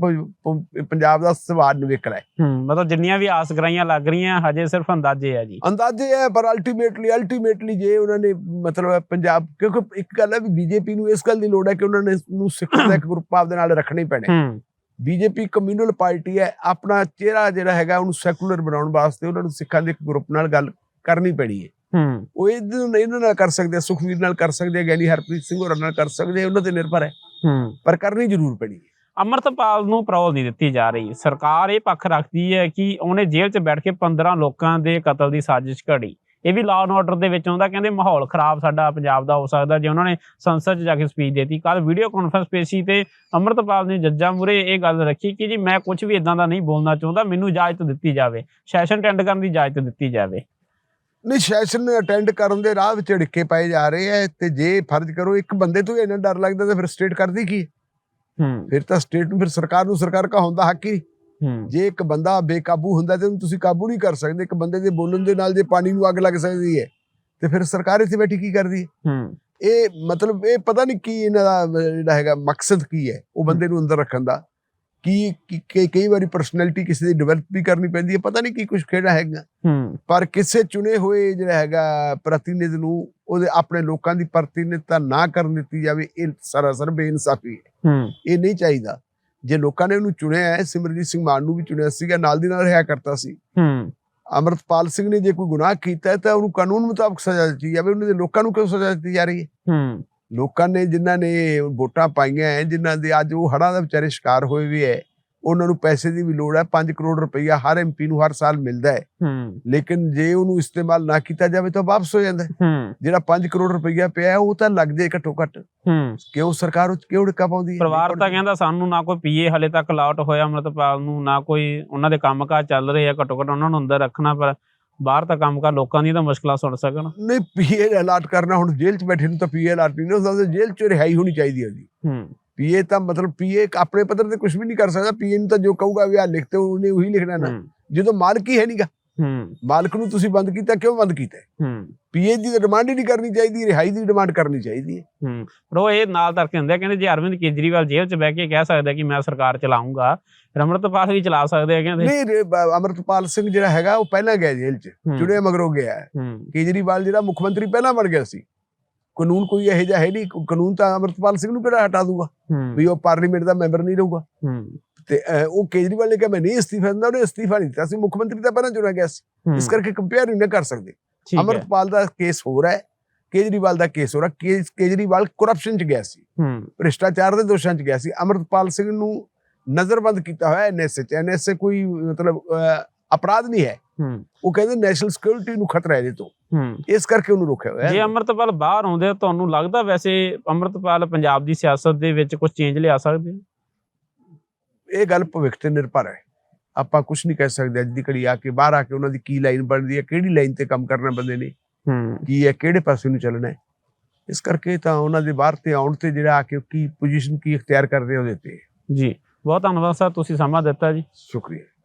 ਪੰਜਾਬ ਦਾ ਸਵਾਦ ਨਿਵੇਕਲਾ ਹੈ ਹੂੰ ਮਤਲਬ ਜਿੰਨੀਆਂ ਵੀ ਆਸ ਗਰਾਈਆਂ ਲੱਗ ਰਹੀਆਂ ਹਜੇ ਸਿਰਫ ਅੰਦਾਜ਼ੇ ਆ ਜੀ। ਅੰਦਾਜ਼ੇ ਹੈ ਪਰ ਅਲਟੀਮੇਟਲੀ ਅਲਟੀਮੇਟਲੀ ਜੇ ਉਹਨਾਂ ਨੇ ਮਤਲਬ ਪੰਜਾਬ ਕਿਉਂਕਿ ਇੱਕ ਗੱਲ ਹੈ ਵੀ ਬੀਜੇਪੀ ਨੂੰ ਇਸ ਗੱਲ ਦੀ ਲੋੜ ਹੈ ਕਿ ਉਹਨਾਂ ਨੇ ਨੂੰ ਸਿੱਖਾਂ ਦਾ ਇੱਕ ਗਰੁੱਪ ਆਪਦੇ ਨਾਲ ਰੱਖਣਾ ਪੈਣਾ ਹੂੰ। ਬੀਜੇਪੀ ਕਮਿਊਨਲ ਪਾਰਟੀ ਹੈ ਆਪਣਾ ਚਿਹਰਾ ਜਿਹੜਾ ਹੈਗਾ ਉਹਨੂੰ ਸੈਕੂਲਰ ਬਣਾਉਣ ਵਾਸਤੇ ਉਹਨਾਂ ਨੂੰ ਸਿੱਖਾਂ ਦੇ ਇੱਕ ਗਰੁੱਪ ਨਾਲ ਗੱਲ ਕਰਨੀ ਪੈਣੀ ਹੈ। ਹੂੰ। ਉਹ ਇਹਨਾਂ ਨਾਲ- ਇਹਨਾਂ ਨਾਲ ਕਰ ਸਕਦੇ ਆ ਸੁਖਵੀਰ ਨਾਲ ਕਰ ਸਕਦੇ ਆ ਗਿਆਨੀ ਹਰਪ੍ਰੀਤ ਸਿੰਘ ਹੋਰਾਂ ਨਾਲ ਕਰ ਸਕਦੇ ਆ ਉਹਨਾਂ ਤੇ ਨਿਰਭਰ ਹੈ। ਹੂੰ। ਪਰ ਕਰਨੀ ਜ਼ਰੂਰ ਪੈਣੀ ਹੈ। ਅਮਰਤਪਾਲ ਨੂੰ parole ਨਹੀਂ ਦਿੱਤੀ ਜਾ ਰਹੀ। ਸਰਕਾਰ ਇਹ ਪੱਖ ਰੱਖਦੀ ਹੈ ਕਿ ਉਹਨੇ ਜੇਲ੍ਹ 'ਚ ਬੈਠ ਕੇ 15 ਲੋਕਾਂ ਦੇ ਕਤਲ ਦੀ ਸਾਜ਼ਿਸ਼ ਘੜੀ। ਇਹ ਵੀ ਲਾਅ ਐਂਡ ਆਰਡਰ ਦੇ ਵਿੱਚ ਆਉਂਦਾ ਕਹਿੰਦੇ ਮਾਹੌਲ ਖਰਾਬ ਸਾਡਾ ਪੰਜਾਬ ਦਾ ਹੋ ਸਕਦਾ ਜੇ ਉਹਨਾਂ ਨੇ ਸੰਸਦ 'ਚ ਜਾ ਕੇ ਸਪੀਚ ਦੇਤੀ। ਕੱਲ ਵੀਡੀਓ ਕਾਨਫਰੰਸ ਪੇਸ਼ੀ ਤੇ ਅਮਰਤਪਾਲ ਨੇ ਜੱਜਾਂ ਮੂਹਰੇ ਇਹ ਗੱਲ ਰੱਖੀ ਕਿ ਜੀ ਮੈਂ ਕੁਝ ਵੀ ਇਦਾਂ ਦਾ ਨਹੀਂ ਬੋਲਣਾ ਚਾਹੁੰਦਾ ਮੈਨੂੰ ਇਜਾਜ਼ਤ ਦਿੱਤੀ ਜਾਵੇ। ਸੈਸ਼ਨ ਅਟੈਂਡ ਕਰਨ ਦੀ ਇਜਾਜ਼ਤ ਦਿੱਤੀ ਜਾਵੇ। ਨਹੀਂ ਸੈਸ਼ਨ ਅਟੈਂਡ ਕਰਨ ਦੇ ਰਾਹ ਵਿੱਚ ਢਿੱਕੇ ਪਏ ਜਾ ਰਹੇ ਹੈ ਤੇ ਜੇ ਫਰਜ਼ ਕਰੋ ਇੱਕ ਬੰਦੇ ਤੋਂ ਇੰਨਾ ਡਰ ਲੱਗਦਾ ਤਾਂ ਫਿਰ ਸਟੇਟ ਕਰਦੀ ਕੀ ਹੈ? ਫਿਰ ਤਾਂ ਸਟੇਟ ਨੂੰ ਫਿਰ ਸਰਕਾਰ ਨੂੰ ਸਰਕਾਰ ਕਾ ਹੁੰਦਾ ਹੱਕ ਹੀ। ਹੂੰ। ਜੇ ਇੱਕ ਬੰਦਾ ਬੇਕਾਬੂ ਹੁੰਦਾ ਤੇ ਉਹਨੂੰ ਤੁਸੀਂ ਕਾਬੂ ਨਹੀਂ ਕਰ ਸਕਦੇ ਇੱਕ ਬੰਦੇ ਦੇ ਬੋਲਣ ਦੇ ਨਾਲ ਜੇ ਪਾਣੀ ਨੂੰ ਅੱਗ ਲੱਗ ਸਕਦੀ ਹੈ ਤੇ ਫਿਰ ਸਰਕਾਰ ਇੱਥੇ ਬੈਠੀ ਕੀ ਕਰਦੀ ਹੈ ਹੂੰ। ਇਹ ਮਤਲਬ ਇਹ ਪਤਾ ਨਹੀਂ ਕੀ ਇਹਨਾਂ ਦਾ ਜਿਹੜਾ ਹੈਗਾ ਮਕਸਦ ਕੀ ਹੈ ਉਹ ਬੰਦੇ ਨੂੰ ਅੰਦਰ ਰੱਖਣ ਦਾ। ਕੀ ਕੀ- ਕਈ ਵਾਰੀ ਪਰਸਨੈਲਿਟੀ ਕਿਸੇ ਦੀ ਡਿਵੈਲਪ ਵੀ ਕਰਨੀ ਪੈਂਦੀ ਹੈ ਪਤਾ ਨਹੀਂ ਕੀ ਕੁਝ ਖੇੜਾ ਹੈਗਾ। ਪਰ ਕਿਸੇ ਚੁਣੇ ਹੋਏ ਜਿਹੜਾ ਹੈਗਾ ਪ੍ਰਤੀਨਿਧ ਨੂੰ ਉਹਦੇ ਆਪਣੇ ਲੋਕਾਂ ਦੀ ਪ੍ਰਤੀਨਿਧਤਾ ਨਾ ਕਰਨ ਦਿੱਤੀ ਜਾਵੇ ਇਹ ਸਰਾਸਰ ਬੇਇਨਸਾਫੀ ਹੈ। ਇਹ ਨਹੀਂ ਚਾਹੀਦਾ। ਜੇ ਲੋਕਾਂ ਨੇ ਉਹਨੂੰ ਚੁਣਿਆ ਹੈ ਸਿਮਰਜੀਤ ਸਿੰਘ ਮਾਨ ਨੂੰ ਵੀ ਚੁਣਿਆ ਸੀਗਾ ਨਾਲ ਦੀ ਨਾਲ ਰਿਹਾ ਕਰਤਾ ਸੀ। ਅਮਰਤਪਾਲ ਸਿੰਘ ਨੇ ਜੇ ਕੋਈ ਗੁਨਾਹ ਕੀਤਾ ਹੈ ਤਾਂ ਉਹਨੂੰ ਕਾਨੂੰਨ ਮੁਤਾਬਕ ਸਜ਼ਾ ਦਿੱਤੀ ਜਾਵੇ ਉਹਨਾਂ ਦੇ ਲੋਕਾਂ ਨੂੰ ਕਿਉਂ ਸਜ਼ਾ ਦਿੱਤੀ ਜਾ ਰਹੀ ਹੈ? ਹੂੰ। ਲੋਕਾਂ ਨੇ ਜਿਨ੍ਹਾਂ ਨੇ ਵੋਟਾਂ ਪਾਈਆਂ ਹੈ ਜਿਨ੍ਹਾਂ ਦੇ ਅੱਜ ਉਹ ਹੜ੍ਹਾਂ ਦਾ ਵਿਚਾਰੇ ਸ਼ਿਕਾਰ ਹੋਏ ਵੀ ਹੈ ਉਹਨਾਂ ਨੂੰ ਪੈਸੇ ਦੀ ਵੀ ਲੋੜ ਹੈ 5 ਕਰੋੜ ਰੁਪਈਆ ਹਰ ਐਮਪੀ ਨੂੰ ਹਰ ਸਾਲ ਮਿਲਦਾ ਹੈ। ਲੇਕਿਨ ਜੇ ਉਹਨੂੰ ਇਸਤੇਮਾਲ ਨਾ ਕੀਤਾ ਜਾਵੇ ਤਾਂ ਵਾਪਸ ਹੋ ਜਾਂਦਾ ਜਿਹੜਾ 5 ਕਰੋੜ ਰੁਪਈਆ ਪਿਆ ਉਹ ਤਾਂ ਲੱਗ ਜੇ ਘੱਟੋ ਘੱਟ। ਕਿਉਂ ਸਰਕਾਰ ਉਹ ਕਿਉਂ ਡਿੱਕਾ ਪਾਉਂਦੀ ਹੈ ਪਰਿਵਾਰ ਤਾਂ ਕਹਿੰਦਾ ਸਾਨੂੰ ਨਾ ਕੋਈ ਪੀਏ ਹਲੇ ਤੱਕ ਅਲਾਟ ਹੋਇਆ ਅਮਰਤਪਾਲ ਨੂੰ ਨਾ ਕੋਈ ਉਹਨਾਂ ਦੇ ਕੰਮਕਾਜ ਚੱਲ ਰਹੇ ਆ ਘੱਟੋ ਘੱਟ ਉਹਨਾਂ ਨੂੰ ਅੰਦਰ ਰੱਖਣਾ ਪਰ ਬਾਹਰ ਤਾਂ ਕੰਮਕਾਰ ਲੋਕਾਂ ਦੀ ਤਾਂ ਮੁਸ਼ਕਲਾਂ ਸੁਣ ਸਕਣ। ਨਹੀਂ ਪੀਏ ਅਲਾਟ ਕਰਨਾ ਹੁਣ ਜੇਲ੍ਹ 'ਚ ਬੈਠੇ ਨੂੰ ਤਾਂ ਪੀਏ ਅਲਾਟ ਨਹੀਂ ਹੁੰਦਾ ਜੇਲ੍ਹ 'ਚ ਰਿਹਾਈ ਹੋਣੀ ਚਾਹੀਦੀ ਹੈ ਜੀ। ਹੂੰ। ਪੀਏ ਤਾਂ ਮਤਲਬ ਪੀਏ ਆਪਣੇ ਪੱਧਰ ਤੇ ਕੁਝ ਵੀ ਨਹੀਂ ਕਰ ਸਕਦਾ ਪੀਏ ਨੂੰ ਤਾਂ ਜੋ ਕਹੂਗਾ ਵੀ ਆ ਲਿਖਤੇ ਉਹਨੇ ਉਹੀ ਲਿਖਣਾ ਨਾ। ਜਦੋਂ ਮਾਲਕ ਹੀ ਹੈ ਨਹੀਂਗਾ ਹੂੰ। ਮਾਲਕ ਨੂੰ ਤੁਸੀਂ ਬੰਦ ਕੀਤਾ ਕਿਉਂ ਬੰਦ ਕੀਤਾ? ਹੂੰ। ਪੀਏ ਦੀ ਡਿਮਾਂਡ ਹੀ ਨਹੀਂ ਕਰਨੀ ਚਾਹੀਦੀ ਰਿਹਾਈ ਦੀ ਡਿਮਾਂਡ ਕਰਨੀ ਚਾਹੀਦੀ ਹੈ। ਹੂੰ। ਪਰ ਉਹ ਇਹ ਨਾਲ ਤੱਕ ਹੁੰਦੇ ਆ ਕਹਿੰਦੇ ਜੇ ਅਰਵਿੰਦ ਕੇਜਰੀਵਾਲ ਜੇਲ੍ਹ 'ਚ ਬਹਿ ਕੇ ਕਹਿ ਸਕਦਾ ਕਿ ਮੈਂ ਸਰਕਾਰ ਚਲਾਉਂਗਾ ਫਿਰ ਅਮਰਤਪਾਲ ਵੀ ਚਲਾ ਸਕਦੇ ਆ ਕਹਿੰਦੇ। ਨਹੀਂ ਅਮਰਤਪਾਲ ਸਿੰਘ ਜਿਹੜਾ ਹੈਗਾ ਉਹ ਪਹਿਲਾਂ ਗਿਆ ਜੇਲ੍ਹ 'ਚ ਚੁਣਿਆ ਮਗਰੋਂ ਗਿਆ ਕੇਜਰੀਵਾਲ ਜਿਹੜਾ ਮੁੱਖ ਮੰਤਰੀ ਪਹਿਲਾਂ ਬਣ ਗਿਆ ਸੀ ਕਾਨੂੰਨ ਕੋਈ ਇਹੋ ਜਿਹਾ ਹੈ ਨਹੀਂ ਕਾਨੂੰਨ ਤਾਂ ਅਮਰਤਪਾਲ ਸਿੰਘ ਨੂੰ ਕਿਹੜਾ ਹਟਾ ਦੂਗਾ? ਵੀ ਉਹ ਪਾਰਲੀਮੈਂਟ ਦਾ ਮੈਂਬਰ ਨਹੀਂ ਰਹੂਗਾ। ਤੇ ਉਹ ਕੇਜਰੀਵਾਲ ਨੇ ਕਿਹਾ ਮੈਂ ਨਹੀਂ ਅਸਤੀਫਾ ਦਿੰਦਾ ਉਹਨੇ ਅਸਤੀਫਾ ਨਹੀਂ ਦਿੱਤਾ। ਸੀ ਮੁੱਖ ਮੰਤਰੀ ਤਾਂ ਪਹਿਲਾਂ ਚੁਣਿਆ ਗਿਆ ਸੀ। ਇਸ ਕਰਕੇ ਕੰਪੇਅਰ ਨਹੀਂ ਕਰ ਸਕਦੇ। ਅਮਰਤਪਾਲ ਦਾ ਕੇਸ ਹੋ ਰਿਹਾ ਹੈ ਕੇਜਰੀਵਾਲ ਦਾ ਕੇਸ ਹੋ। ਰਿਹਾ ਕੇਜਰੀਵਾਲ ਕਰਪਸ਼ਨ 'ਚ ਗਿਆ ਸੀ। ਭ੍ਰਿਸ਼ਟਾਚਾਰ ਦੇ ਦੋਸ਼ਾਂ 'ਚ ਗਿਆ ਸੀ। ਅਮਰਤਪਾਲ ਸਿੰਘ ਨੂੰ ਨਜ਼ਰਬੰਦ ਕੀਤਾ ਹੋਇਆ ਐਨਐਸਏ 'ਚ। ਐਨਐਸਏ ਕੋਈ ਮਤਲਬ ਅਪਰਾਧ ਨਹੀਂ ਹੈ। ਉਹ ਕਹਿੰਦੇ ਨੈਸ਼ਨਲ ਸਿਕਿਉਰਿਟੀ ਨੂੰ ਖਤਰਾ ਹੈ ਇਹਦੇ ਤੋਂ। ਇਸ ਕਰਕੇ ਉਹਨੂੰ ਰੋਕਿਆ ਹੋਇਆ ਜੇ ਅਮਰਤਪਾਲ ਬਾਹਰ ਆਉਂਦੇ ਤੁਹਾਨੂੰ ਲੱਗਦਾ ਵੈਸੇ ਅਮਰਤਪਾਲ ਪੰਜਾਬ ਦੀ ਸਿਆਸਤ ਦੇ ਵਿੱਚ ਕੁਝ ਚੇਂਜ ਲਿਆ ਸਕਦੇ? ਇਹ ਗੱਲ ਭਵਿੱਖ ਤੇ ਨਿਰਭਰ ਹੈ। ਆਪਾਂ ਕੁਝ ਨਹੀਂ ਕਹਿ ਸਕਦੇ ਅੱਜ ਦੀ ਘੜੀ ਆ ਕੇ ਬਾਹਰ ਆ ਕੇ ਉਹਨਾਂ ਦੀ ਕੀ ਲਾਈਨ ਬਣਦੀ ਹੈ ਕਿਹੜੀ ਲਾਈਨ ਤੇ ਕੰਮ ਕਰਨਾ ਬੰਦੇ ਨੇ ਕੀ ਹੈ ਕਿਹੜੇ ਪਾਸੇ ਨੂੰ ਚੱਲਣਾ ਹੈ। ਇਸ ਕਰਕੇ ਤਾਂ ਉਹਨਾਂ ਦੇ ਬਾਹਰ ਤੇ ਆਉਣ ਤੇ ਜਿਹੜਾ ਆ ਕੇ ਕੀ ਪੋਜੀਸ਼ਨ ਕੀ ਇਖਤਿਆਰ ਕਰਦੇ ਉਹਦੇ ਤੇ। ਜੀ ਬਹੁਤ ਧੰਨਵਾਦ ਸਰ ਤੁਸੀਂ ਸਮਾਂ ਦਿੱਤਾ ਜੀ। ਸ਼ੁਕਰੀਆ।